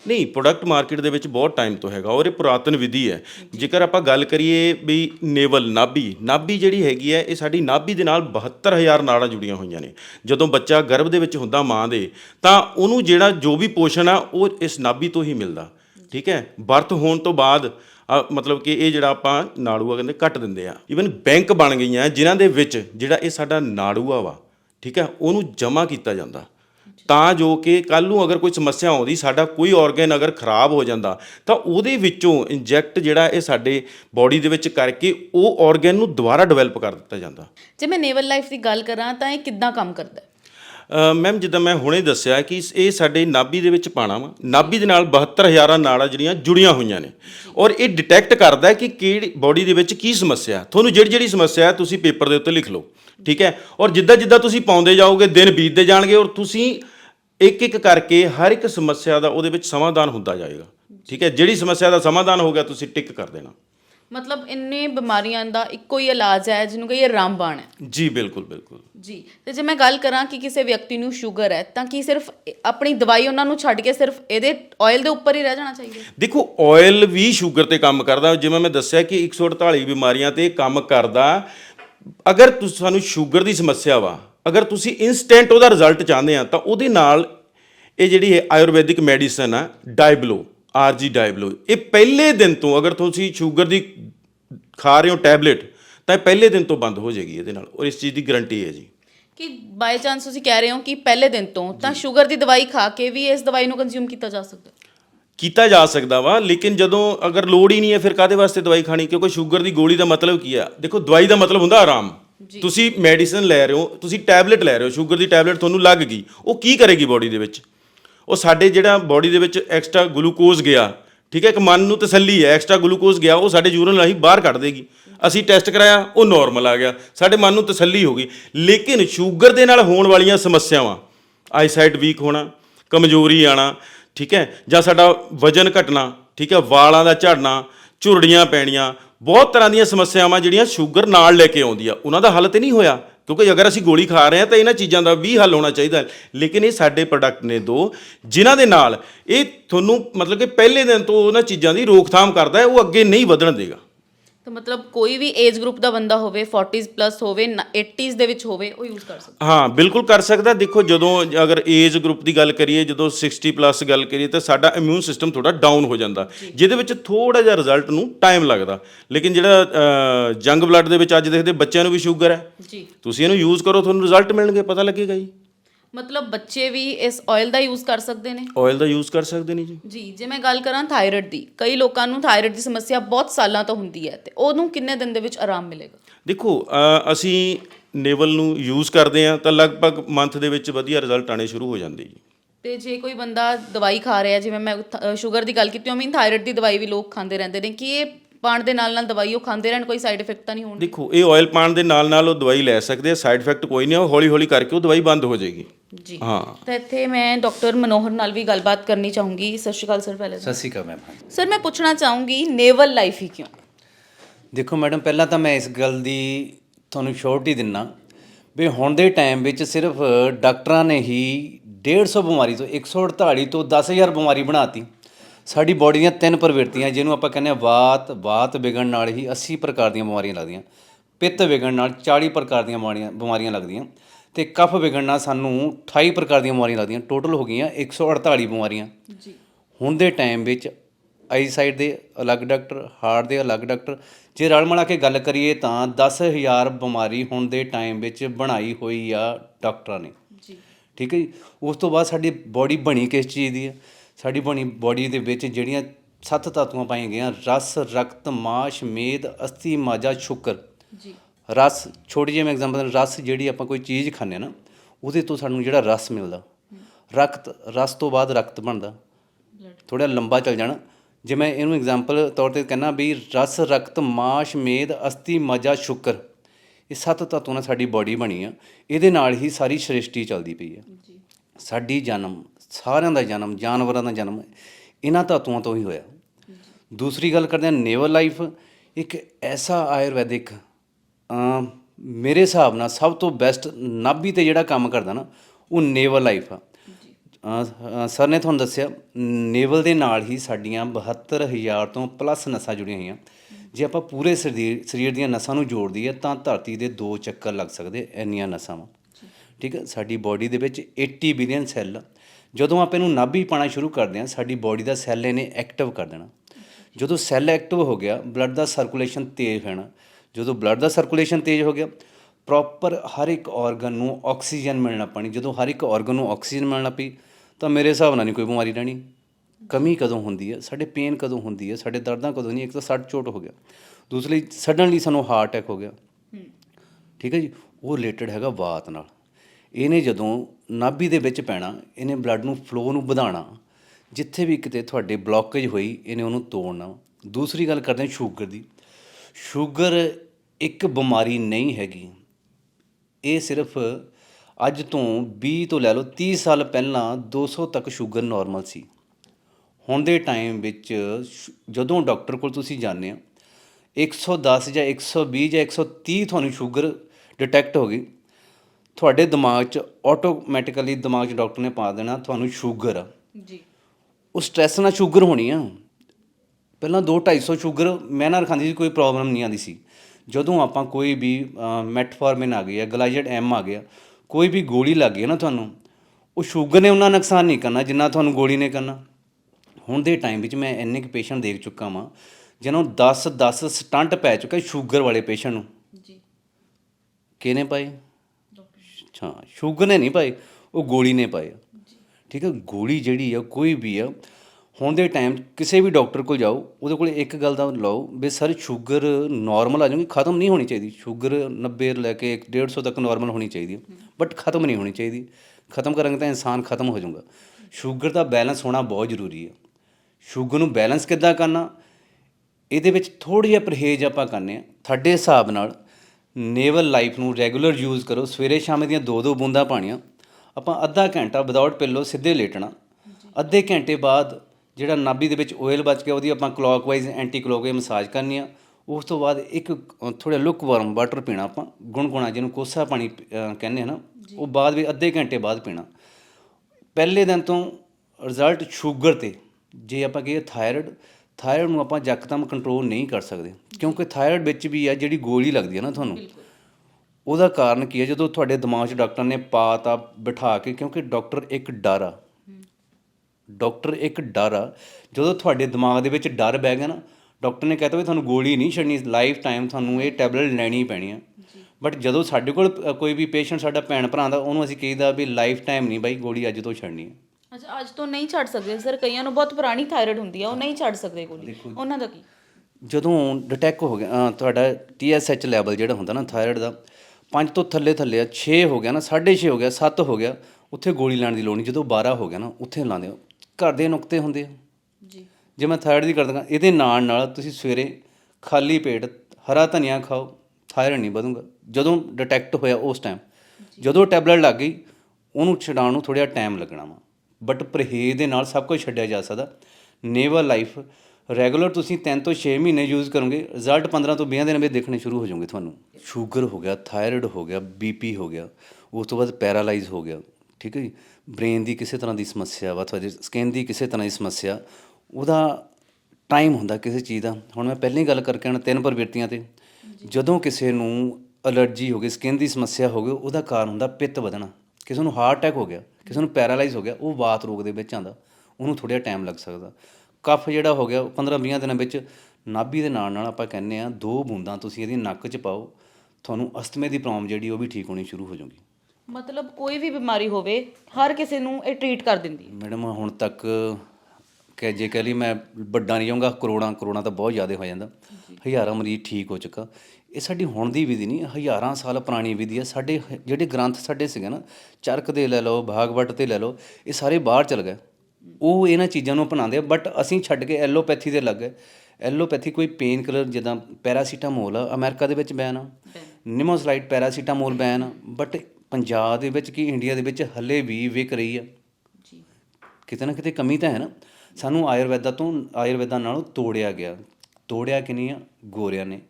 ਨਹੀਂ ਪ੍ਰੋਡਕਟ ਮਾਰਕੀਟ ਦੇ ਵਿੱਚ ਬਹੁਤ ਟਾਈਮ ਤੋਂ ਹੈਗਾ ਔਰ ਇਹ ਪੁਰਾਤਨ ਵਿਧੀ ਹੈ। ਜੇਕਰ ਆਪਾਂ ਗੱਲ ਕਰੀਏ ਵੀ ਨੇਵਲ ਨਾਭੀ ਨਾਭੀ ਜਿਹੜੀ ਹੈਗੀ ਹੈ ਇਹ ਸਾਡੀ ਨਾਭੀ ਦੇ ਨਾਲ 72000 ਨਾੜਾਂ ਜੁੜੀਆਂ ਹੋਈਆਂ ਨੇ। ਜਦੋਂ ਬੱਚਾ ਗਰਭ ਦੇ ਵਿੱਚ ਹੁੰਦਾ ਮਾਂ ਦੇ ਤਾਂ ਉਹਨੂੰ ਜਿਹੜਾ ਜੋ ਵੀ ਪੋਸ਼ਣ ਆ ਉਹ ਇਸ ਨਾਭੀ ਤੋਂ ਹੀ ਮਿਲਦਾ। ਠੀਕ ਹੈ? ਬਰਥ ਹੋਣ ਤੋਂ ਬਾਅਦ ਮਤਲਬ ਕਿ ਇਹ ਜਿਹੜਾ ਆਪਾਂ ਨਾੜੂ ਆ ਕਹਿੰਦੇ ਕੱਟ ਦਿੰਦੇ ਆ। ਇਵਨ ਬੈਂਕ ਬਣ ਗਈਆਂ ਜਿਨ੍ਹਾਂ ਦੇ ਵਿੱਚ ਜਿਹੜਾ ਇਹ ਸਾਡਾ ਨਾੜੂਆ ਵਾ ਠੀਕ ਹੈ? ਉਹਨੂੰ ਜਮ੍ਹਾਂ ਕੀਤਾ ਜਾਂਦਾ। ਤਾਂ ਜੋ ਕਿ ਕੱਲ ਨੂੰ ਅਗਰ ਕੋਈ ਸਮੱਸਿਆ ਆਉਂਦੀ ਸਾਡਾ ਕੋਈ ਆਰਗਨ ਅਗਰ ਖਰਾਬ ਹੋ ਜਾਂਦਾ ਤਾਂ ਉਹਦੇ ਵਿੱਚੋਂ ਇੰਜੈਕਟ ਜਿਹੜਾ ਇਹ ਸਾਡੇ ਬਾਡੀ ਦੇ ਵਿੱਚ ਕਰਕੇ ਉਹ ਆਰਗਨ ਨੂੰ ਦੁਬਾਰਾ ਡਿਵੈਲਪ ਕਰ ਦਿੱਤਾ ਜਾਂਦਾ। ਜੇ ਮੈਂ ਨੇਵਲ ਲਾਈਫ ਦੀ ਗੱਲ ਕਰਾਂ ਤਾਂ ਇਹ ਕਿੱਦਾਂ ਕੰਮ ਕਰਦਾ ਹੈ? ਮੈਮ ਜਿੱਦਾਂ ਮੈਂ ਹੁਣੇ ਦੱਸਿਆ ਕਿ ਇਹ ਸਾਡੇ ਨਾਭੀ ਦੇ ਵਿੱਚ ਪਾਣਾ ਵਾ ਨਾਭੀ ਦੇ ਨਾਲ 72000 ਨਾੜਾਂ ਜਿਹੜੀਆਂ ਜੁੜੀਆਂ ਹੋਈਆਂ ਨੇ ਔਰ ਇਹ ਡਿਟੈਕਟ ਕਰਦਾ ਹੈ ਕਿ ਕਿਹੜੀ ਬਾਡੀ ਦੇ ਵਿੱਚ ਕੀ ਸਮੱਸਿਆ। ਤੁਹਾਨੂੰ ਜਿਹੜੀ ਜਿਹੜੀ ਸਮੱਸਿਆ ਹੈ ਤੁਸੀਂ ਪੇਪਰ ਦੇ ਉੱਤੇ ਲਿਖ ਲਓ ਠੀਕ ਹੈ? ਔਰ ਜਿੱਦਾਂ ਜਿੱਦਾਂ ਤੁਸੀਂ ਪਾਉਂਦੇ ਜਾਓਗੇ ਦਿਨ ਬੀਤਦੇ ਜਾਣਗੇ ਔਰ ਤੁਸੀਂ ਇੱਕ ਇੱਕ ਕਰਕੇ ਹਰ ਇੱਕ ਸਮੱਸਿਆ ਦਾ ਉਹਦੇ ਵਿੱਚ ਸਮਾਧਾਨ ਹੁੰਦਾ ਜਾਏਗਾ। ਠੀਕ ਹੈ? ਜਿਹੜੀ ਸਮੱਸਿਆ ਦਾ ਸਮਾਧਾਨ ਹੋ ਗਿਆ ਤੁਸੀਂ ਟਿਕ ਕਰ ਦੇਣਾ। ਮਤਲਬ ਇੰਨੇ ਬਿਮਾਰੀਆਂ ਦਾ ਇੱਕੋ ਹੀ ਇਲਾਜ ਹੈ ਜਿਹਨੂੰ ਕਹੀਏ ਰਾਮਬਾਣ ਹੈ। ਜੀ ਬਿਲਕੁਲ ਬਿਲਕੁਲ। ਜੀ। ਤੇ ਜੇ ਮੈਂ ਗੱਲ ਕਰਾਂ ਕਿ ਕਿਸੇ ਵਿਅਕਤੀ ਨੂੰ ਸ਼ੂਗਰ ਹੈ ਤਾਂ ਕੀ ਸਿਰਫ ਆਪਣੀ ਦਵਾਈ ਉਹਨਾਂ ਨੂੰ ਛੱਡ ਕੇ ਸਿਰਫ ਇਹਦੇ ਆਇਲ ਦੇ ਉੱਪਰ ਹੀ ਰਹਿ ਜਾਣਾ ਚਾਹੀਦਾ? ਦੇਖੋ ਆਇਲ ਵੀ ਸ਼ੂਗਰ ਤੇ ਕੰਮ ਕਰਦਾ। ਜਿਵੇਂ ਮੈਂ ਦੱਸਿਆ ਕਿ 148 ਬਿਮਾਰੀਆਂ ਤੇ ਕੰਮ ਕਰਦਾ। ਅਗਰ ਤੁਸੀਂ ਸਾਨੂੰ ਸ਼ੂਗਰ ਦੀ ਸਮੱਸਿਆ ਵਾ ਅਗਰ ਤੁਸੀਂ ਇਨਸਟੈਂਟ ਉਹਦਾ ਰਿਜ਼ਲਟ ਚਾਹੁੰਦੇ ਆ ਤਾਂ ਉਹਦੇ ਨਾਲ ਇਹ ਜਿਹੜੀ ਹੈ ਆਯੁਰਵੈਦਿਕ ਮੈਡੀਸਨ ਆ ਡਾਇਬਲੋ ਆਰਜੀ ਡਾਇਬਲੋ ਇਹ ਪਹਿਲੇ ਦਿਨ ਤੋਂ ਅਗਰ ਤੁਸੀਂ ਸ਼ੂਗਰ ਦੀ ਖਾ ਰਹੇ ਹੋ ਟੈਬਲੇਟ ਤਾਂ ਇਹ ਪਹਿਲੇ ਦਿਨ ਤੋਂ ਬੰਦ ਹੋ ਜਾਏਗੀ ਇਹਦੇ ਨਾਲ ਔਰ ਇਸ ਚੀਜ਼ ਦੀ ਗਾਰੰਟੀ ਹੈ ਜੀ। ਕਿ ਬਾਈ ਚਾਂਸ ਤੁਸੀਂ ਕਹਿ ਰਹੇ ਹੋ ਕਿ ਪਹਿਲੇ ਦਿਨ ਤੋਂ ਤਾਂ ਸ਼ੂਗਰ ਦੀ ਦਵਾਈ ਖਾ ਕੇ ਵੀ ਇਸ ਦਵਾਈ ਨੂੰ ਕੰਜ਼ਿਊਮ ਕੀਤਾ ਜਾ ਸਕਦਾ ਕੀਤਾ ਜਾ ਸਕਦਾ ਵਾ ਲੇਕਿਨ ਜਦੋਂ ਅਗਰ ਲੋੜ ਹੀ ਨਹੀਂ ਹੈ ਫਿਰ ਕਾਦੇ ਵਾਸਤੇ ਦਵਾਈ ਖਾਣੀ? ਕਿਉਂਕਿ ਸ਼ੂਗਰ ਦੀ ਗੋਲੀ ਦਾ ਮਤਲਬ ਕੀ ਆ? ਦੇਖੋ ਦਵਾਈ ਦਾ ਮਤਲਬ ਹੁੰਦਾ ਆਰਾਮ। ਤੁਸੀਂ ਮੈਡੀਸਨ ਲੈ ਰਹੇ ਹੋ, ਤੁਸੀਂ ਟੈਬਲੇਟ ਲੈ ਰਹੇ ਹੋ ਸ਼ੂਗਰ ਦੀ ਟੈਬਲੇਟ ਤੁਹਾਨੂੰ ਲੱਗ ਗਈ। ਉਹ ਕੀ ਕਰੇਗੀ ਬਾਡੀ ਦੇ ਵਿੱਚ? ਉਹ ਸਾਡੇ ਜਿਹੜਾ ਬਾਡੀ ਦੇ ਵਿੱਚ ਐਕਸਟਰਾ ਗਲੂਕੋਜ਼ ਗਿਆ, ਠੀਕ ਹੈ, ਇੱਕ ਮਨ ਨੂੰ ਤਸੱਲੀ ਹੈ ਐਕਸਟਰਾ ਗਲੂਕੋਜ਼ ਗਿਆ, ਉਹ ਸਾਡੇ ਯੂਰਨ ਰਾਹੀਂ ਬਾਹਰ ਕੱਢ ਦੇਗੀ। ਅਸੀਂ ਟੈਸਟ ਕਰਾਇਆ, ਉਹ ਨਾਰਮਲ ਆ ਗਿਆ। ਸਾਡੇ ਮਨ ਨੂੰ ਤਸੱਲੀ ਹੋ ਗਈ। ਲੇਕਿਨ ਸ਼ੂਗਰ ਦੇ ਨਾਲ ਹੋਣ ਵਾਲੀਆਂ ਸਮੱਸਿਆਵਾਂ ਆਈਸਾਈਟ ਵੀਕ ਹੋਣਾ, ਕਮਜ਼ੋਰੀ ਆਣਾ, ਠੀਕ ਹੈ, ਜਾਂ ਸਾਡਾ ਵਜਨ ਘਟਣਾ, ਠੀਕ ਹੈ, ਵਾਲਾਂ ਦਾ ਝੜਨਾ, ਝੁਰੜੀਆਂ ਪੈਣੀਆਂ ਬਹੁਤ ਤਰ੍ਹਾਂ ਦੀਆਂ ਸਮੱਸਿਆਵਾਂ ਜਿਹੜੀਆਂ ਸ਼ੂਗਰ ਨਾਲ ਲੈ ਕੇ ਆਉਂਦੀ ਆ, ਉਹਨਾਂ ਦਾ ਹੱਲ ਤੇ ਨਹੀਂ ਹੋਇਆ। ਕਿਉਂਕਿ ਅਗਰ ਅਸੀਂ ਗੋਲੀ ਖਾ ਰਹੇ ਹਾਂ ਤਾਂ ਇਹਨਾਂ ਚੀਜ਼ਾਂ ਦਾ ਵੀ ਹੱਲ ਹੋਣਾ ਚਾਹੀਦਾ ਹੈ। ਲੇਕਿਨ ਇਹ ਸਾਡੇ ਪ੍ਰੋਡਕਟ ਨੇ ਦੋ, ਜਿਨ੍ਹਾਂ ਦੇ ਨਾਲ ਇਹ ਤੁਹਾਨੂੰ ਮਤਲਬ ਕਿ ਪਹਿਲੇ ਦਿਨ ਤੋਂ ਉਹਨਾਂ ਚੀਜ਼ਾਂ ਦੀ ਰੋਕਥਾਮ ਕਰਦਾ ਹੈ, ਉਹ ਅੱਗੇ ਨਹੀਂ ਵਧਣ ਦੇਗਾ। ਤਾਂ ਮਤਲਬ ਕੋਈ ਵੀ ਏਜ ਗਰੁੱਪ ਦਾ ਬੰਦਾ ਹੋਵੇ 40s ਪਲੱਸ ਹੋਵੇ ਨ- 80s ਦੇ ਵਿੱਚ ਹੋਵੇ ਉਹ ਯੂਜ਼ ਕਰ ਸਕਦਾ। ਹਾਂ ਬਿਲਕੁਲ ਕਰ ਸਕਦਾ। ਦੇਖੋ ਜਦੋਂ ਅਗਰ ਏਜ ਗਰੁੱਪ ਦੀ ਗੱਲ ਕਰੀਏ ਜਦੋਂ 60 ਪਲੱਸ ਗੱਲ ਕਰੀਏ ਤਾਂ ਸਾਡਾ ਇਮਿਊਨ ਸਿਸਟਮ ਥੋੜਾ ਡਾਊਨ ਹੋ ਜਾਂਦਾ ਜਿਹਦੇ ਵਿੱਚ ਥੋੜਾ ਜਿਹਾ ਰਿਜ਼ਲਟ ਨੂੰ ਟਾਈਮ ਲੱਗਦਾ। ਲੇਕਿਨ ਜਿਹੜਾ ਜੰਗ ਬਲੱਡ ਦੇ ਵਿੱਚ ਅੱਜ ਦੇਖਦੇ ਬੱਚਿਆਂ ਨੂੰ ਵੀ ਸ਼ੂਗਰ ਹੈ। ਜੀ। ਤੁਸੀਂ ਇਹਨੂੰ ਯੂਜ਼ ਕਰੋ ਤੁਹਾਨੂੰ ਰਿਜ਼ਲਟ ਮਿਲਣਗੇ ਪਤਾ ਲੱਗੇਗਾ ਜੀ। ਮਤਲਬ ਬੱਚੇ ਵੀ ਇਸ ਆਇਲ ਦਾ ਯੂਜ਼ ਕਰ ਸਕਦੇ ਨੇ? ਆਇਲ ਦਾ ਯੂਜ਼ ਕਰ ਸਕਦੇ ਨੇ ਜੀ। ਜੀ ਜੇ ਮੈਂ ਗੱਲ ਕਰਾਂ ਥਾਇਰਾਇਡ ਦੀ ਕਈ ਲੋਕਾਂ ਨੂੰ ਥਾਇਰਾਇਡ ਦੀ ਸਮੱਸਿਆ ਬਹੁਤ ਸਾਲਾਂ ਤੋਂ ਹੁੰਦੀ ਹੈ ਤੇ ਉਹਨੂੰ ਕਿੰਨੇ ਦਿਨ ਦੇ ਵਿੱਚ ਆਰਾਮ ਮਿਲੇਗਾ? ਦੇਖੋ ਅ, ਅਸੀਂ ਨੇਵਲ ਨੂੰ ਯੂਜ਼ ਕਰਦੇ ਆ ਤਾਂ ਲਗਭਗ ਮੰਥ ਦੇ ਵਿੱਚ ਵਧੀਆ ਰਿਜ਼ਲਟ ਆਣੇ ਸ਼ੁਰੂ ਹੋ ਜਾਂਦੇ ਜੀ। ਤੇ ਜੇ ਕੋਈ ਬੰਦਾ ਦਵਾਈ ਖਾ ਰਿਹਾ ਜਿਵੇਂ ਮੈਂ ਸ਼ੂਗਰ ਦੀ ਗੱਲ ਕੀਤੀ ਉਵੇਂ ਥਾਇਰਾਇਡ ਦੀ ਦਵਾਈ ਵੀ ਲੋਕ ਖਾਂਦੇ ਰਹਿੰਦੇ ਨੇ ਕਿ ਇਹ ਪਾਣ ਦੇ ਨਾਲ ਨਾਲ ਦਵਾਈ ਉਹ ਖਾਂਦੇ ਰਹਿਣ ਕੋਈ ਸਾਈਡ ਇਫੈਕਟ ਤਾਂ ਨਹੀਂ ਹੋਣਗੇ। ਦੇਖੋ ਇਹ ਆਇਲ ਪਾਣ ਦੇ ਨਾਲ ਨਾਲ ਉਹ ਦਵਾਈ ਲੈ ਸਕਦੇ ਆ ਸਾਈਡ ਇਫੈਕਟ ਕੋਈ ਨਹੀਂ ਉਹ ਹੌਲੀ ਹੌਲੀ ਕਰਕੇ ਉਹ ਦਵਾਈ ਬੰਦ ਹੋ ਜਾਏਗੀ। ਜੀ। ਹਾਂ। ਤਾਂ ਇੱਥੇ ਮੈਂ ਡਾਕਟਰ ਮਨੋਹਰ ਨਾਲ ਵੀ ਗੱਲਬਾਤ ਕਰਨੀ ਚਾਹੂੰਗੀ। ਸਤਿ ਸ਼੍ਰੀ ਅਕਾਲ ਸਰ ਪਹਿਲੇ ਸਤਿ ਸ਼੍ਰੀ ਅਕਾਲ ਮੈਮ ਸਰ ਮੈਂ ਪੁੱਛਣਾ ਚਾਹੂੰਗੀ ਨੇਵਲ ਲਾਈਫ ਹੀ ਕਿਉਂ? ਦੇਖੋ ਮੈਡਮ ਪਹਿਲਾਂ ਤਾਂ ਮੈਂ ਇਸ ਗੱਲ ਦੀ ਤੁਹਾਨੂੰ ਸ਼ੋਰਟੀ ਦਿੰਨਾ ਵੀ ਹੁਣ ਦੇ ਟਾਈਮ ਵਿੱਚ ਸਿਰਫ ਡਾਕਟਰਾਂ ਨੇ ਹੀ 150 ਬਿਮਾਰੀ ਤੋਂ 148 ਤੋਂ 10000 ਬਿਮਾਰੀ ਬਣਾਤੀ ਸਾਡੀ ਬਾਡੀ ਦੀਆਂ ਤਿੰਨ ਪ੍ਰਵਿਰਤੀਆਂ ਜਿਹਨੂੰ ਆਪਾਂ ਕਹਿੰਦੇ ਆ ਵਾਤ ਵਾਤ ਵਿਗੜਨ ਨਾਲ ਹੀ 80 ਪ੍ਰਕਾਰ ਦੀਆਂ ਬਿਮਾਰੀਆਂ ਲੱਗਦੀਆਂ। ਪਿੱਤ ਵਿਗੜਨ ਨਾਲ 40 ਪ੍ਰਕਾਰ ਦੀਆਂ ਬਿਮਾਰੀਆਂ ਬਿਮਾਰੀਆਂ ਲੱਗਦੀਆਂ। ਤੇ ਕਫ ਵਿਗੜਨ ਨਾਲ ਸਾਨੂੰ 28 ਪ੍ਰਕਾਰ ਦੀਆਂ ਬਿਮਾਰੀਆਂ ਲੱਗਦੀਆਂ। ਟੋਟਲ ਹੋ ਗਈਆਂ 148 ਬਿਮਾਰੀਆਂ। ਜੀ। ਹੁਣ ਦੇ ਟਾਈਮ ਵਿੱਚ ਆਈ ਸਾਈਡ ਦੇ ਅਲੱਗ ਡਾਕਟਰ ਹਾਰਟ ਦੇ ਅਲੱਗ ਡਾਕਟਰ ਜੇ ਰਲ ਮਿਲਾ ਕੇ ਗੱਲ ਕਰੀਏ ਤਾਂ 10000 ਬਿਮਾਰੀ ਹੁਣ ਦੇ ਟਾਈਮ ਵਿੱਚ ਬਣਾਈ ਹੋਈ ਆ ਡਾਕਟਰਾਂ ਨੇ। ਜੀ। ਠੀਕ ਹੈ ਜੀ? ਉਸ ਤੋਂ ਬਾਅਦ ਸਾਡੀ ਬਾਡੀ ਬਣੀ ਕਿਸ ਚੀਜ਼ ਦੀ ਹੈ? ਸਾਡੀ ਬਣੀ ਬਾਡੀ ਦੇ ਵਿੱਚ ਜਿਹੜੀਆਂ ਸੱਤ ਧਾਤੂਆਂ ਪਾਈਆਂ ਗਈਆਂ ਰਸ ਰਕਤ ਮਾਸ਼ ਮੇਦ ਅਸਥੀ ਮਾਜਾ ਸ਼ੁਕਰ। ਜੀ। ਰਸ ਛੋਟੀ ਜਿਹੀ ਮੈਂ ਐਗਜ਼ਾਮਪਲ ਰਸ ਜਿਹੜੀ ਆਪਾਂ ਕੋਈ ਚੀਜ਼ ਖਾਂਦੇ ਨਾ ਉਹਦੇ ਤੋਂ ਸਾਨੂੰ ਜਿਹੜਾ ਰਸ ਮਿਲਦਾ। ਰਕਤ ਰਸ ਤੋਂ ਬਾਅਦ ਰਕਤ ਬਣਦਾ। ਥੋੜਾ ਲੰਬਾ ਚੱਲ ਜਾਣਾ। ਜੇ ਮੈਂ ਇਹਨੂੰ ਐਗਜ਼ਾਮਪਲ ਤੌਰ ਤੇ ਕਹਿੰਨਾ ਵੀ ਰਸ ਰਕਤ ਮਾਸ਼ ਮੇਦ ਅਸਥੀ ਮਜਾ ਸ਼ੁਕਰ ਇਹ ਸੱਤ ਤੱਤੋਂ ਨਾਲ ਸਾਡੀ ਬਾਡੀ ਬਣੀ ਆ। ਇਹਦੇ ਨਾਲ ਹੀ ਸਾਰੀ ਸ੍ਰਿਸ਼ਟੀ ਚੱਲਦੀ ਪਈ ਆ। ਜੀ। ਸਾਡੀ ਜਨਮ ਸਾਰਿਆਂ ਦਾ ਜਨਮ, ਜਾਨਵਰਾਂ ਦਾ ਜਨਮ, ਇਹਨਾਂ ਧਾਤੂਆਂ ਤੋਂ ਹੀ ਹੋਇਆ। ਦੂਸਰੀ ਗੱਲ ਕਰਦੇ ਹਾਂ ਨੇਵਲ ਲਾਈਫ ਇੱਕ ਐਸਾ ਆਯੁਰਵੈਦਿਕ ਮੇਰੇ ਹਿਸਾਬ ਨਾਲ ਸਭ ਤੋਂ ਬੈਸਟ ਨਾਭੀ ਤੇ ਜਿਹੜਾ ਕੰਮ ਕਰਦਾ ਨਾ, ਉਹ ਨੇਵਲ ਲਾਈਫ ਆ। ਸਰ ਨੇ ਤੁਹਾਨੂੰ ਦੱਸਿਆ ਨੇਵਲ ਦੇ ਨਾਲ ਹੀ ਸਾਡੀਆਂ 72000 ਤੋਂ ਪਲੱਸ ਨਸਾਂ ਜੁੜੀਆਂ ਹੋਈਆਂ। ਜੇ ਆਪਾਂ ਪੂਰੇ ਸਰੀਰ ਸਰੀਰ ਦੀਆਂ ਨਸਾਂ ਨੂੰ ਜੋੜ ਦਈਏ ਤਾਂ ਧਰਤੀ ਦੇ ਦੋ ਚੱਕਰ ਲੱਗ ਸਕਦੇ ਇੰਨੀਆਂ ਨਸਾਂ ਵਾ। ਠੀਕ ਹੈ ਸਾਡੀ ਬਾਡੀ ਦੇ ਵਿੱਚ 80 ਬਿਲੀਅਨ ਸੈੱਲ ਜਦੋਂ ਆਪਾਂ ਇਹਨੂੰ ਨਾਭੀ ਪਾਣਾ ਸ਼ੁਰੂ ਕਰਦੇ ਹਾਂ ਸਾਡੀ ਬਾਡੀ ਦਾ ਸੈੱਲ ਇਹਨੇ ਐਕਟਿਵ ਕਰ ਦੇਣਾ। ਜਦੋਂ ਸੈੱਲ ਐਕਟਿਵ ਹੋ ਗਿਆ ਬਲੱਡ ਦਾ ਸਰਕੂਲੇਸ਼ਨ ਤੇਜ਼ ਹੋਣਾ। ਜਦੋਂ ਬਲੱਡ ਦਾ ਸਰਕੂਲੇਸ਼ਨ ਤੇਜ਼ ਹੋ ਗਿਆ ਪ੍ਰੋਪਰ ਹਰ ਇੱਕ ਆਰਗਨ ਨੂੰ ਆਕਸੀਜਨ ਮਿਲਣਾ ਪੈਣੀ। ਜਦੋਂ ਹਰ ਇੱਕ ਆਰਗਨ ਨੂੰ ਆਕਸੀਜਨ ਮਿਲਣਾ ਪਈ ਤਾਂ ਮੇਰੇ ਹਿਸਾਬ ਨਾਲ ਨਹੀਂ ਕੋਈ ਬਿਮਾਰੀ ਰਹਿਣੀ। ਕਮੀ ਕਦੋਂ ਹੁੰਦੀ ਹੈ? ਸਾਡੇ ਪੇਨ ਕਦੋਂ ਹੁੰਦੀ ਹੈ? ਸਾਡੇ ਦਰਦਾਂ ਕਦੋਂ ਨਹੀਂ ਇੱਕ ਤਾਂ ਸੱਟ ਚੋਟ ਹੋ ਗਿਆ। ਦੂਸਰੀ ਸਡਨਲੀ ਸਾਨੂੰ ਹਾਰਟ ਅਟੈਕ ਹੋ ਗਿਆ। ਠੀਕ ਹੈ ਜੀ? ਉਹ ਰਿਲੇਟਡ ਹੈਗਾ ਵਾਤ ਨਾਲ। ਇਹਨੇ ਜਦੋਂ ਨਾਭੀ ਦੇ ਵਿੱਚ ਪੈਣਾ, ਇਹਨੇ ਬਲੱਡ ਨੂੰ ਫਲੋ ਨੂੰ ਵਧਾਉਣਾ, ਜਿੱਥੇ ਵੀ ਕਿਤੇ ਤੁਹਾਡੇ ਬਲੌਕੇਜ ਹੋਈ, ਇਹਨੇ ਉਹਨੂੰ ਤੋੜਨਾ। ਦੂਸਰੀ ਗੱਲ ਕਰਦੇ ਹਾਂ ਸ਼ੂਗਰ ਦੀ। ਸ਼ੂਗਰ ਇੱਕ ਬਿਮਾਰੀ ਨਹੀਂ ਹੈਗੀ। ਇਹ ਸਿਰਫ ਅੱਜ ਤੋਂ 20 ਤੋਂ ਲੈ ਲਓ 30 ਸਾਲ ਪਹਿਲਾਂ 200 ਤੱਕ ਸ਼ੂਗਰ ਨਾਰਮਲ ਸੀ। ਹੁਣ ਦੇ ਟਾਈਮ ਵਿੱਚ ਸ਼- ਜਦੋਂ ਡਾਕਟਰ ਕੋਲ ਤੁਸੀਂ ਜਾਂਦੇ ਆ 110 ਜਾਂ 120 ਜਾਂ 130 ਤੁਹਾਨੂੰ ਸ਼ੂਗਰ ਡਿਟੈਕਟ ਹੋ ਗਈ। ਤੁਹਾਡੇ ਦਿਮਾਗ 'ਚ ਆਟੋਮੈਟਿਕਲੀ ਦਿਮਾਗ 'ਚ ਡਾਕਟਰ ਨੇ ਪਾ ਦੇਣਾ ਤੁਹਾਨੂੰ ਸ਼ੂਗਰ ਆ। ਜੀ। ਉਹ ਸਟ੍ਰੈਸ ਨਾਲ ਸ਼ੂਗਰ ਹੋਣੀ ਆ। ਪਹਿਲਾਂ 2 250 ਸ਼ੂਗਰ ਮੈਂ ਨਾ ਰਖਾਂਦੀ ਸੀ ਕੋਈ ਪ੍ਰੋਬਲਮ ਨਹੀਂ ਆਉਂਦੀ ਸੀ। ਜਦੋਂ ਆਪਾਂ ਕੋਈ ਵੀ ਮੈਟਫਾਰਮਿਨ ਆ ਗਿਆ ਗਲਾਈਜ਼ਡ ਐਮ ਆ ਗਿਆ ਕੋਈ ਵੀ ਗੋਲੀ ਲੱਗ ਗਈ ਨਾ ਤੁਹਾਨੂੰ ਉਹ ਸ਼ੂਗਰ ਨੇ ਉਹਨਾਂ ਨੁਕਸਾਨ ਨਹੀਂ ਕਰਨਾ ਜਿੰਨਾ ਤੁਹਾਨੂੰ ਗੋਲੀ ਨੇ ਕਰਨਾ। ਹੁਣ ਦੇ ਟਾਈਮ ਵਿੱਚ ਮੈਂ ਇੰਨੇ ਕੁ ਪੇਸ਼ੈਂਟ ਦੇਖ ਚੁੱਕਾ ਵਾਂ ਜਿਹਨਾਂ ਨੂੰ 10 10 ਸਟੰਟ ਪੈ ਚੁੱਕਾ ਸ਼ੂਗਰ ਵਾਲੇ ਪੇਸ਼ੈਂਟ ਨੂੰ। ਜੀ। ਕਿਹਨੇ ਪਾਏ? ਹਾਂ ਸ਼ੂਗਰ ਨੇ ਨਹੀਂ ਪਾਏ ਉਹ ਗੋਲੀ ਨੇ ਪਾਏ। ਠੀਕ ਹੈ ਗੋਲੀ ਜਿਹੜੀ ਆ ਕੋਈ ਵੀ ਆ ਹੁਣ ਦੇ ਟਾਈਮ ਕਿਸੇ ਵੀ ਡਾਕਟਰ ਕੋਲ ਜਾਓ ਉਹਦੇ ਕੋਲ ਇੱਕ ਗੱਲ ਦਾ ਲਓ ਵੀ ਸਰ ਸ਼ੂਗਰ ਨਾਰਮਲ ਆ ਜਾਊਗੀ ਖਤਮ ਨਹੀਂ ਹੋਣੀ ਚਾਹੀਦੀ। ਸ਼ੂਗਰ 90 ਲੈ ਕੇ 150 ਤੱਕ ਨਾਰਮਲ ਹੋਣੀ ਚਾਹੀਦੀ ਬਟ ਖਤਮ ਨਹੀਂ ਹੋਣੀ ਚਾਹੀਦੀ। ਖਤਮ ਕਰਾਂਗੇ ਤਾਂ ਇਨਸਾਨ ਖਤਮ ਹੋ ਜਾਊਗਾ। ਸ਼ੂਗਰ ਦਾ ਬੈਲੈਂਸ ਹੋਣਾ ਬਹੁਤ ਜ਼ਰੂਰੀ ਹੈ ਸ਼ੂਗਰ ਨੂੰ ਬੈਲੈਂਸ ਕਿੱਦਾਂ ਕਰਨਾ? ਇਹਦੇ ਵਿੱਚ ਥੋੜ੍ਹਾ ਜਿਹਾ ਪਰਹੇਜ਼ ਆਪਾਂ ਕਰਨੇ ਆ ਤੁਹਾਡੇ ਹਿਸਾਬ ਨਾਲ ਨੇਵਲ ਲਾਈਫ ਨੂੰ ਰੈਗੂਲਰ ਯੂਜ਼ ਕਰੋ ਸਵੇਰੇ ਸ਼ਾਮ ਦੀਆਂ ਦੋ ਦੋ ਬੂੰਦਾਂ ਪਾਣੀਆਂ ਆਪਾਂ ਅੱਧਾ ਘੰਟਾ ਵਿਦਆਊਟ ਪਿੱਲੋ ਸਿੱਧੇ ਲੇਟਣਾ। ਅੱਧੇ ਘੰਟੇ ਬਾਅਦ ਜਿਹੜਾ ਨਾਭੀ ਦੇ ਵਿੱਚ ਆਇਲ ਬਚ ਗਿਆ ਉਹਦੀ ਆਪਾਂ ਕਲੌਕਵਾਈਜ਼ ਐਂਟੀ ਕਲੌਕਵਾਈਜ਼ ਮਸਾਜ ਕਰਨੀ ਆ। ਉਸ ਤੋਂ ਬਾਅਦ ਇੱਕ ਥੋੜਾ ਲੁੱਕ ਵਾਰਮ ਵਾਟਰ ਪੀਣਾ ਆਪਾਂ ਗੁਣਗੁਣਾ ਜਿਹਨੂੰ ਕੋਸਾ ਪਾਣੀ ਕਹਿੰਦੇ ਆ ਨਾ ਉਹ ਬਾਅਦ ਵੀ ਅੱਧੇ ਘੰਟੇ ਬਾਅਦ ਪੀਣਾ। ਪਹਿਲੇ ਦਿਨ ਤੋਂ ਰਿਜ਼ਲਟ ਸ਼ੂਗਰ ਤੇ ਜੇ ਆਪਾਂ ਕਹੀਏ ਥਾਇਰਾਇਡ ਥਾਇਰਾਇਡ ਨੂੰ ਆਪਾਂ ਯਕਦਮ ਕੰਟਰੋਲ ਨਹੀਂ ਕਰ ਸਕਦੇ ਕਿਉਂਕਿ ਥਾਇਰਾਇਡ ਵਿੱਚ ਵੀ ਆ ਜਿਹੜੀ ਗੋਲੀ ਲੱਗਦੀ ਹੈ ਨਾ ਤੁਹਾਨੂੰ ਉਹਦਾ ਕਾਰਨ ਕੀ ਹੈ ਜਦੋਂ ਤੁਹਾਡੇ ਦਿਮਾਗ 'ਚ ਡਾਕਟਰ ਨੇ ਪਾਤਾ ਬਿਠਾ ਕੇ ਕਿਉਂਕਿ ਡਾਕਟਰ ਇੱਕ ਡਰ ਆ। ਡਾਕਟਰ ਇੱਕ ਡਰ ਆ। ਜਦੋਂ ਤੁਹਾਡੇ ਦਿਮਾਗ ਦੇ ਵਿੱਚ ਡਰ ਬਹਿ ਗਿਆ ਨਾ ਡਾਕਟਰ ਨੇ ਕਹਿਤਾ ਵੀ ਤੁਹਾਨੂੰ ਗੋਲੀ ਨਹੀਂ ਛੱਡਣੀ ਲਾਈਫ ਟਾਈਮ ਤੁਹਾਨੂੰ ਇਹ ਟੈਬਲੇਟ ਲੈਣੀ ਪੈਣੀ ਆ। ਬਟ ਜਦੋਂ ਸਾਡੇ ਕੋਲ ਕੋਈ ਵੀ ਪੇਸ਼ੈਂਟ ਸਾਡਾ ਭੈਣ ਭਰਾ ਦਾ ਉਹਨੂੰ ਅਸੀਂ ਕਹੀਦਾ ਵੀ ਲਾਈਫ ਟਾਈਮ ਨਹੀਂ ਬਾਈ ਗੋਲੀ ਅੱਜ ਤੋਂ ਛੱਡਣੀ ਹੈ ਅੱਛਾ ਅੱਜ ਤੋਂ ਨਹੀਂ ਛੱਡ ਸਕਦੇ ਸਰ ਕਈਆਂ ਨੂੰ ਬਹੁਤ ਪੁਰਾਣੀ ਥਾਇਰਾਇਡ ਹੁੰਦੀ ਆ ਉਹ ਨਹੀਂ ਛੱਡ ਸਕਦੇ ਗੋਲੀ। ਉਹਨਾਂ ਦਾ ਕੀ? ਜਦੋਂ ਡਿਟੈਕਟ ਹੋ ਗਿਆ ਅ, ਤੁਹਾਡਾ TSH ਲੈਵਲ ਜਿਹੜਾ ਹੁੰਦਾ ਨਾ ਥਾਇਰਾਇਡ ਦਾ 5 ਤੋਂ ਥੱਲੇ ਥੱਲੇ ਆ 6 ਹੋ ਗਿਆ ਨਾ 6.5 ਹੋ ਗਿਆ 7 ਹੋ ਗਿਆ ਉੱਥੇ ਗੋਲੀ ਲੈਣ ਦੀ ਲੋੜ ਨਹੀਂ। ਜਦੋਂ 12 ਹੋ ਗਿਆ ਨਾ ਉੱਥੇ ਲਾਉਂਦੇ ਹੋ। ਘਰ ਦੇ ਨੁਕਤੇ ਹੁੰਦੇ ਆ। ਜੀ। ਜੇ ਮੈਂ ਥਾਇਰਾਇਡ ਦੀ ਕਰਦਾ ਇਹਦੇ ਨਾਲ ਨਾਲ ਤੁਸੀਂ ਸਵੇਰੇ ਖਾਲੀ ਪੇਟ ਹਰਾ ਧਨੀਆ ਖਾਓ ਥਾਇਰਾਇਡ ਨਹੀਂ ਵਧੂਗਾ। ਜਦੋਂ ਡਿਟੈਕਟ ਹੋਇਆ ਉਸ ਟਾਈਮ ਜਦੋਂ ਟੈਬਲੇਟ ਲੱਗ ਗਈ ਉਹਨੂੰ ਛਡਾਉਣ ਨੂੰ ਥੋੜ੍ਹਾ ਟਾਈਮ ਲੱਗਣਾ ਵਾ। ਬਟ ਪਰਹੇਜ਼ ਦੇ ਨਾਲ ਸਭ ਕੁਝ ਛੱਡਿਆ ਜਾ ਸਕਦਾ। ਨੇਵਰ ਲਾਈਫ ਰੈਗੂਲਰ ਤੁਸੀਂ 3 ਤੋਂ 6 ਮਹੀਨੇ ਯੂਜ਼ ਕਰੋਗੇ ਰਿਜ਼ਲਟ 15 ਤੋਂ 20 ਦਿਨਾਂ ਵਿੱਚ ਦੇਖਣੇ ਸ਼ੁਰੂ ਹੋ ਜਾਣਗੇ ਤੁਹਾਨੂੰ। ਸ਼ੂਗਰ ਹੋ ਗਿਆ ਥਾਇਰਾਇਡ ਹੋ ਗਿਆ ਬੀਪੀ ਹੋ ਗਿਆ ਉਸ ਤੋਂ ਬਾਅਦ ਪੈਰਾਲਾਈਜ਼ ਹੋ ਗਿਆ ਠੀਕ ਹੈ ਜੀ। ਬ੍ਰੇਨ ਦੀ ਕਿਸੇ ਤਰ੍ਹਾਂ ਦੀ ਸਮੱਸਿਆ ਵਾ ਤੁਹਾਡੀ ਸਕਿਨ ਦੀ ਕਿਸੇ ਤਰ੍ਹਾਂ ਦੀ ਸਮੱਸਿਆ ਉਹਦਾ ਟਾਈਮ ਹੁੰਦਾ ਕਿਸੇ ਚੀਜ਼ ਦਾ। ਹੁਣ ਮੈਂ ਪਹਿਲਾਂ ਹੀ ਗੱਲ ਕਰਕੇ ਆਣਾ ਤਿੰਨ ਪ੍ਰਵਿਰਤੀਆਂ ਤੇ। ਜਦੋਂ ਕਿਸੇ ਨੂੰ ਅਲਰਜੀ ਹੋ ਗਈ ਸਕਿਨ ਦੀ ਸਮੱਸਿਆ ਹੋ ਗਈ ਉਹਦਾ ਕਾਰਨ ਹੁੰਦਾ ਪਿੱਤ ਵਧਣਾ। ਕਿਸੇ ਨੂੰ ਹਾਰਟ ਅਟੈਕ ਹੋ ਗਿਆ ਕਿਸੇ ਨੂੰ ਪੈਰਾਲਾਈਜ਼ ਹੋ ਗਿਆ ਉਹ ਬਾਤ ਰੋਗ ਦੇ ਵਿੱਚ ਆਂਦਾ ਉਹਨੂੰ ਥੋੜ੍ਹਾ ਟਾਈਮ ਲੱਗ ਸਕਦਾ। ਕਫ ਜਿਹੜਾ ਹੋ ਗਿਆ 15-20 ਦਿਨਾਂ ਵਿੱਚ ਨਾਭੀ ਦੇ ਨਾਲ ਨਾਲ ਆਪਾਂ ਕਹਿੰਦੇ ਆ ਦੋ ਬੂੰਦਾਂ ਤੁਸੀਂ ਇਹਦੀ ਨੱਕ 'ਚ ਪਾਓ ਤੁਹਾਨੂੰ ਅਸਥਮੇ ਦੀ ਪ੍ਰੋਬਲਮ ਜਿਹੜੀ ਉਹ ਵੀ ਠੀਕ ਹੋਣੀ ਸ਼ੁਰੂ ਹੋ ਜਾਊਗੀ। ਮਤਲਬ ਕੋਈ ਵੀ ਬਿਮਾਰੀ ਹੋਵੇ ਹਰ ਕਿਸੇ ਨੂੰ ਇਹ ਟ੍ਰੀਟ ਕਰ ਦਿੰਦੀ ਹੈ। ਮੈਡਮ ਹੁਣ ਤੱਕ ਕਿ ਜੇ ਕਹ ਲਈ ਮੈਂ ਵੱਡਾ ਨਹੀਂ ਜਾਊਂਗਾ ਕਰੋੜਾਂ ਕਰੋੜਾਂ ਤਾਂ ਬਹੁਤ ਜ਼ਿਆਦਾ ਹੋ ਜਾਂਦਾ। ਹਜ਼ਾਰਾਂ ਮਰੀਜ਼ ਠੀਕ ਹੋ ਚੁੱਕਾ। ਇਹ ਸਾਡੀ ਹੁਣ ਦੀ ਵਿਧੀ ਨਹੀਂ ਹਜ਼ਾਰਾਂ ਸਾਲ ਪੁਰਾਣੀ ਵਿਧੀ ਹੈ ਸਾਡੇ ਹ- ਜਿਹੜੇ ਗ੍ਰੰਥ ਸਾਡੇ ਸੀਗੇ ਨਾ ਚਰਕ ਦੇ ਲੈ ਲਓ ਭਾਗਵਤ ਤੇ ਲੈ ਲਓ ਇਹ ਸਾਰੇ ਬਾਹਰ ਚਲ ਗਏ। ਉਹ ਇਹਨਾਂ ਚੀਜ਼ਾਂ ਨੂੰ ਅਪਣਾਉਂਦੇ ਆ ਬਟ ਅਸੀਂ ਛੱਡ ਕੇ ਐਲੋਪੈਥੀ ਦੇ ਲੱਗ ਗਏ। ਐਲੋਪੈਥੀ ਕੋਈ ਪੇਨ ਕਿਲਰ ਜਿੱਦਾਂ ਪੈਰਾਸੀਟਾਮੋਲ ਆ ਅਮਰੀਕਾ ਦੇ ਵਿੱਚ ਬੈਨ ਆ। ਨਿਮੋਸਲਾਈਡ ਪੈਰਾਸੀਟਾਮੋਲ ਬੈਨ ਆ ਬਟ ਪੰਜਾਬ ਦੇ ਵਿੱਚ ਕੀ ਇੰਡੀਆ ਦੇ ਵਿੱਚ ਹੱਲੇ ਵੀ ਵਿਕ ਰਹੀ ਆ। ਜੀ। ਕਿਤੇ ਨਾ ਕਿਤੇ ਕਮੀ ਤਾਂ ਹੈ ਨਾ। ਸਾਨੂੰ ਆਯੁਰਵੈਦਾ ਤੋਂ ਆਯੁਰਵੈਦਾ ਨਾਲੋਂ ਤੋੜਿਆ ਗਿਆ। ਤੋੜਿਆ ਕਿ ਨਹੀਂ ਆ? ਗੋਰਿਆਂ ਨੇ।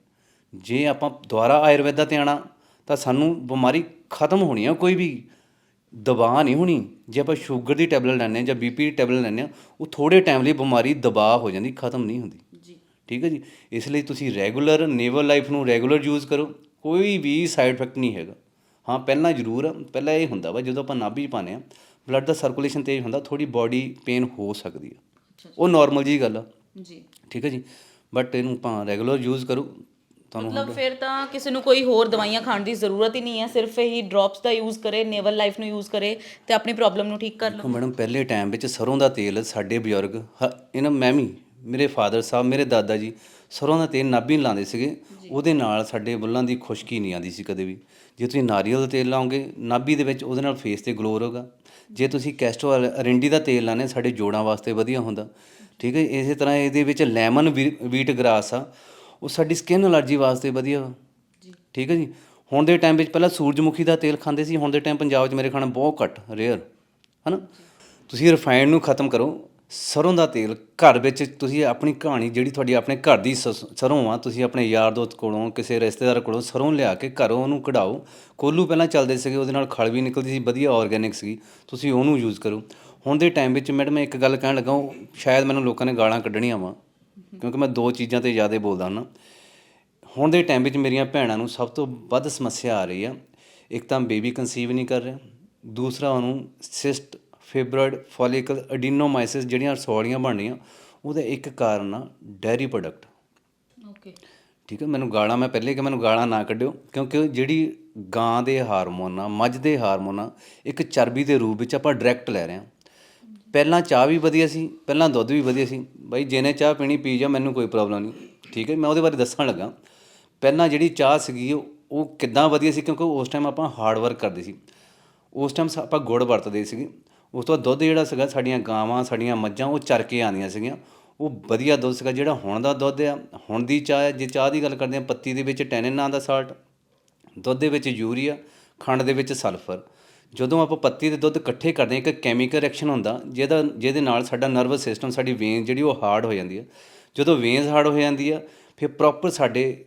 ਜੇ ਆਪਾਂ ਦੁਬਾਰਾ ਆਯੁਰਵੈਦਾ ਤੇ ਆਣਾ ਤਾਂ ਸਾਨੂੰ ਬਿਮਾਰੀ ਖਤਮ ਹੋਣੀ ਆ ਕੋਈ ਵੀ ਦਬਾਅ ਨਹੀਂ ਹੋਣੀ। ਜੇ ਆਪਾਂ ਸ਼ੂਗਰ ਦੀ ਟੈਬਲੇਟ ਹਾਂ ਜਾਂ ਬੀਪੀ ਦੀ ਟੈਬਲੇਟ ਹਾਂ ਉਹ ਥੋੜੇ ਟਾਈਮ ਲਈ ਬਿਮਾਰੀ ਦਬਾਅ ਹੋ ਜਾਂਦੀ ਖਤਮ ਨਹੀਂ ਹੁੰਦੀ। ਜੀ। ਠੀਕ ਹੈ ਜੀ? ਇਸ ਲਈ ਤੁਸੀਂ ਰੈਗੂਲਰ ਨੇਵਲ ਲਾਈਫ ਨੂੰ ਰੈਗੂਲਰ ਯੂਜ਼ ਕਰੋ ਕੋਈ ਵੀ ਸਾਈਡ ਇਫੈਕਟ ਨਹੀਂ ਹੈਗਾ। ਹਾਂ ਪਹਿਲਾਂ ਜ਼ਰੂਰ ਆ, ਪਹਿਲਾਂ ਇਹ ਹੁੰਦਾ ਵਾ ਜਦੋਂ ਆਪਾਂ ਨਾਭੀ ਪਾਉਂਦੇ ਆ ਬਲੱਡ ਦਾ ਸਰਕੂਲੇਸ਼ਨ ਤੇਜ਼ ਹੁੰਦਾ ਥੋੜੀ ਬਾਡੀ ਪੇਨ ਹੋ ਸਕਦੀ ਹੈ ਉਹ ਨਾਰਮਲ ਜੀ ਗੱਲ ਆ। ਜੀ। ਠੀਕ ਹੈ ਜੀ? ਬਟ ਇਹਨੂੰ ਆਪਾਂ ਰੈਗੂਲਰ ਯੂਜ਼ ਕਰੋ। ਮਤਲਬ ਫਿਰ ਤਾਂ ਕਿਸੇ ਨੂੰ ਕੋਈ ਹੋਰ ਦਵਾਈਆਂ ਖਾਣ ਦੀ ਜ਼ਰੂਰਤ ਹੀ ਨਹੀਂ ਹੈ ਸਿਰਫ ਇਹੀ ਡ੍ਰੌਪਸ ਦਾ ਯੂਜ਼ ਕਰੇ ਨੇਵਲ ਲਾਈਫ ਨੂੰ ਯੂਜ਼ ਕਰੇ ਤੇ ਆਪਣੀ ਪ੍ਰੋਬਲਮ ਨੂੰ ਠੀਕ ਕਰ ਲਓ ਦੇਖੋ ਮੈਡਮ ਪਹਿਲੇ ਟਾਈਮ ਵਿੱਚ ਸਰੋਂ ਦਾ ਤੇਲ ਸਾਡੇ ਬਜ਼ੁਰਗ ਹ- ਇਹਨਾਂ ਮੈਂ ਵੀ ਮੇਰੇ ਫਾਦਰ ਸਾਹਿਬ ਮੇਰੇ ਦਾਦਾ ਜੀ ਸਰੋਂ ਦਾ ਤੇਲ ਨਾਭੀ ਨੂੰ ਲਾਉਂਦੇ ਸੀਗੇ। ਉਹਦੇ ਨਾਲ ਸਾਡੇ ਬੁੱਲਾਂ ਦੀ ਖੁਸ਼ਕੀ ਨਹੀਂ ਆਉਂਦੀ ਸੀ ਕਦੇ ਵੀ। ਜੇ ਤੁਸੀਂ ਨਾਰੀਅਲ ਦਾ ਤੇਲ ਲਾਓਗੇ ਨਾਭੀ ਦੇ ਵਿੱਚ ਉਹਦੇ ਨਾਲ ਫੇਸ ਤੇ ਗਲੋ ਰਹੇਗਾ। ਜੇ ਤੁਸੀਂ ਕੈਸਟਰ ਅਰਿੰਡੀ ਦਾ ਤੇਲ ਲਾਣੇ ਸਾਡੇ ਜੋੜਾਂ ਵਾਸਤੇ ਵਧੀਆ ਹੁੰਦਾ। ਠੀਕ ਹੈ ਇਸੇ ਤਰ੍ਹਾਂ ਇਹਦੇ ਵਿੱਚ ਲੈਮਨ ਵੀਟ ਗ੍ਰਾਸ ਆ। ਉਹ ਸਾਡੀ ਸਕਿਨ ਅਲਰਜੀ ਵਾਸਤੇ ਵਧੀਆ ਵਾ। ਠੀਕ ਹੈ ਜੀ? ਹੁਣ ਦੇ ਟਾਈਮ ਵਿੱਚ ਪਹਿਲਾਂ ਸੂਰਜਮੁਖੀ ਦਾ ਤੇਲ ਖਾਂਦੇ ਸੀ ਹੁਣ ਦੇ ਟਾਈਮ ਪੰਜਾਬ 'ਚ ਮੇਰੇ ਖਾਣਾ ਬਹੁਤ ਘੱਟ ਰੇਅਰ ਹਨਾ? ਤੁਸੀਂ ਰਿਫਾਈਨਡ ਨੂੰ ਖਤਮ ਕਰੋ ਸਰੋਂ ਦਾ ਤੇਲ ਘਰ ਵਿੱਚ ਤੁਸੀਂ ਆਪਣੀ ਕਹਾਣੀ ਜਿਹੜੀ ਤੁਹਾਡੀ ਆਪਣੇ ਘਰ ਦੀ ਸਰੋਂ ਆ ਤੁਸੀਂ ਆਪਣੇ ਯਾਰ ਦੋਸਤ ਕੋਲੋਂ ਕਿਸੇ ਰਿਸ਼ਤੇਦਾਰ ਕੋਲੋਂ ਸਰੋਂ ਲਿਆ ਕੇ ਘਰੋਂ ਉਹਨੂੰ ਕਢਾਓ। ਕੋਲੂ ਪਹਿਲਾਂ ਚੱਲਦੇ ਸੀਗੇ ਉਹਦੇ ਨਾਲ ਖਲ ਵੀ ਨਿਕਲਦੀ ਸੀ ਵਧੀਆ ਆਰਗੈਨਿਕ ਸੀ ਤੁਸੀਂ ਉਹਨੂੰ ਯੂਜ਼ ਕਰੋ। ਹੁਣ ਦੇ ਟਾਈਮ ਵਿੱਚ ਮੈਡਮ ਇੱਕ ਗੱਲ ਕਹਿਣ ਲੱਗਾ ਉਹ ਸ਼ਾਇਦ ਮੈਨੂੰ ਲੋਕਾਂ ਨੇ ਗਾਲਾਂ ਕੱਢਣੀਆਂ ਵਾ। ਕਿਉਂਕਿ ਮੈਂ ਦੋ ਚੀਜ਼ਾਂ ਤੇ ਜ਼ਿਆਦਾ ਬੋਲਦਾ ਹਾਂ ਹੁਣ ਦੇ ਟਾਈਮ ਵਿੱਚ ਮੇਰੀਆਂ ਭੈਣਾਂ ਨੂੰ ਸਭ ਤੋਂ ਵੱਧ ਸਮੱਸਿਆ ਆ ਰਹੀ ਆ। ਇੱਕ ਤਾਂ ਬੇਬੀ ਕਨਸੀਵ ਨਹੀਂ ਕਰ ਰਿਹਾ। ਦੂਸਰਾ ਉਹਨੂੰ ਸਿਸਟ ਫਿਬਰੋਇਡ ਫੋਲੀਕਲ ਐਡੀਨੋਮਾਈਸਿਸ ਜਿਹੜੀਆਂ ਰਸੌਲੀਆਂ ਬਣ ਰਹੀਆਂ ਉਹਦਾ ਇੱਕ ਕਾਰਨ ਆ ਡੈਰੀ ਪ੍ਰੋਡਕਟ ਓਕੇ ਠੀਕ ਹੈ ਮੈਨੂੰ ਗਾਲਾਂ ਮੈਂ ਪਹਿਲੇ ਕਿ ਮੈਨੂੰ ਗਾਲਾਂ ਨਾ ਕੱਢਿਓ ਕਿਉਂਕਿ ਜਿਹੜੀ ਗਾਂ ਦੇ ਹਾਰਮੋਨ ਆ ਮੱਝ ਦੇ ਹਾਰਮੋਨ ਆ ਇੱਕ ਚਰਬੀ ਦੇ ਰੂਪ ਵਿੱਚ ਆਪਾਂ ਡਾਇਰੈਕਟ ਲੈ ਰਹੇ ਹਾਂ ਪਹਿਲਾਂ ਚਾਹ ਵੀ ਵਧੀਆ ਸੀ, ਪਹਿਲਾਂ ਦੁੱਧ ਵੀ ਵਧੀਆ ਸੀ। ਬਾਈ, ਜਿਹਨੇ ਚਾਹ ਪੀਣੀ, ਪੀ ਜਾ, ਮੈਨੂੰ ਕੋਈ ਪ੍ਰੋਬਲਮ ਨਹੀਂ। ਠੀਕ ਹੈ, ਮੈਂ ਉਹਦੇ ਬਾਰੇ ਦੱਸਣ ਲੱਗਾ। ਪਹਿਲਾਂ ਜਿਹੜੀ ਚਾਹ ਸੀਗੀ, ਉਹ- ਉਹ ਕਿੱਦਾਂ ਵਧੀਆ ਸੀ, ਕਿਉਂਕਿ ਉਸ ਟਾਈਮ ਆਪਾਂ ਹਾਰਡ ਵਰਕ ਕਰਦੇ ਸੀ। ਉਸ ਟਾਈਮ ਆਪਾਂ ਗੁੜ ਵਰਤਦੇ ਸੀਗੇ। ਉਸ ਤੋਂ ਬਾਅਦ ਦੁੱਧ ਜਿਹੜਾ ਸੀਗਾ, ਸਾਡੀਆਂ ਗਾਵਾਂ, ਸਾਡੀਆਂ ਮੱਝਾਂ, ਉਹ ਚਰ ਕੇ ਆਉਂਦੀਆਂ ਸੀਗੀਆਂ। ਉਹ ਵਧੀਆ ਦੁੱਧ ਸੀਗਾ, ਜਿਹੜਾ ਹੁਣ ਦਾ ਦੁੱਧ ਆ। ਹੁਣ ਦੀ ਚਾਹ ਜੇ ਚਾਹ ਦੀ ਗੱਲ ਕਰਦੇ ਆ ਪੱਤੀ ਦੇ ਵਿੱਚ ਟੈਨਿਨ ਨਾਂ ਦਾ ਸਾਲਟ ਦੁੱਧ ਦੇ ਵਿੱਚ ਯੂਰੀਆ, ਖੰਡ ਦੇ ਵਿੱਚ ਸਲਫਰ ਜਦੋਂ ਆਪਾਂ ਪੱਤੀ ਤੇ ਦੁੱਧ ਇਕੱਠੇ ਕਰਦੇ ਹਾਂ, ਇੱਕ ਕੈਮੀਕਲ ਰਿਐਕਸ਼ਨ ਹੁੰਦਾ, ਜਿਹਦਾ, ਜਿਹਦੇ ਨਾਲ ਸਾਡਾ ਨਰਵਸ ਸਿਸਟਮ ਸਾਡੀ ਵੇਨ ਜਿਹੜੀ ਉਹ ਹਾਰਡ ਹੋ ਜਾਂਦੀ ਹੈ ਜਦੋਂ ਵੇਨਸ ਹਾਰਡ ਹੋ ਜਾਂਦੀ ਆ, ਫਿਰ ਪ੍ਰੋਪਰ ਸਾਡੇ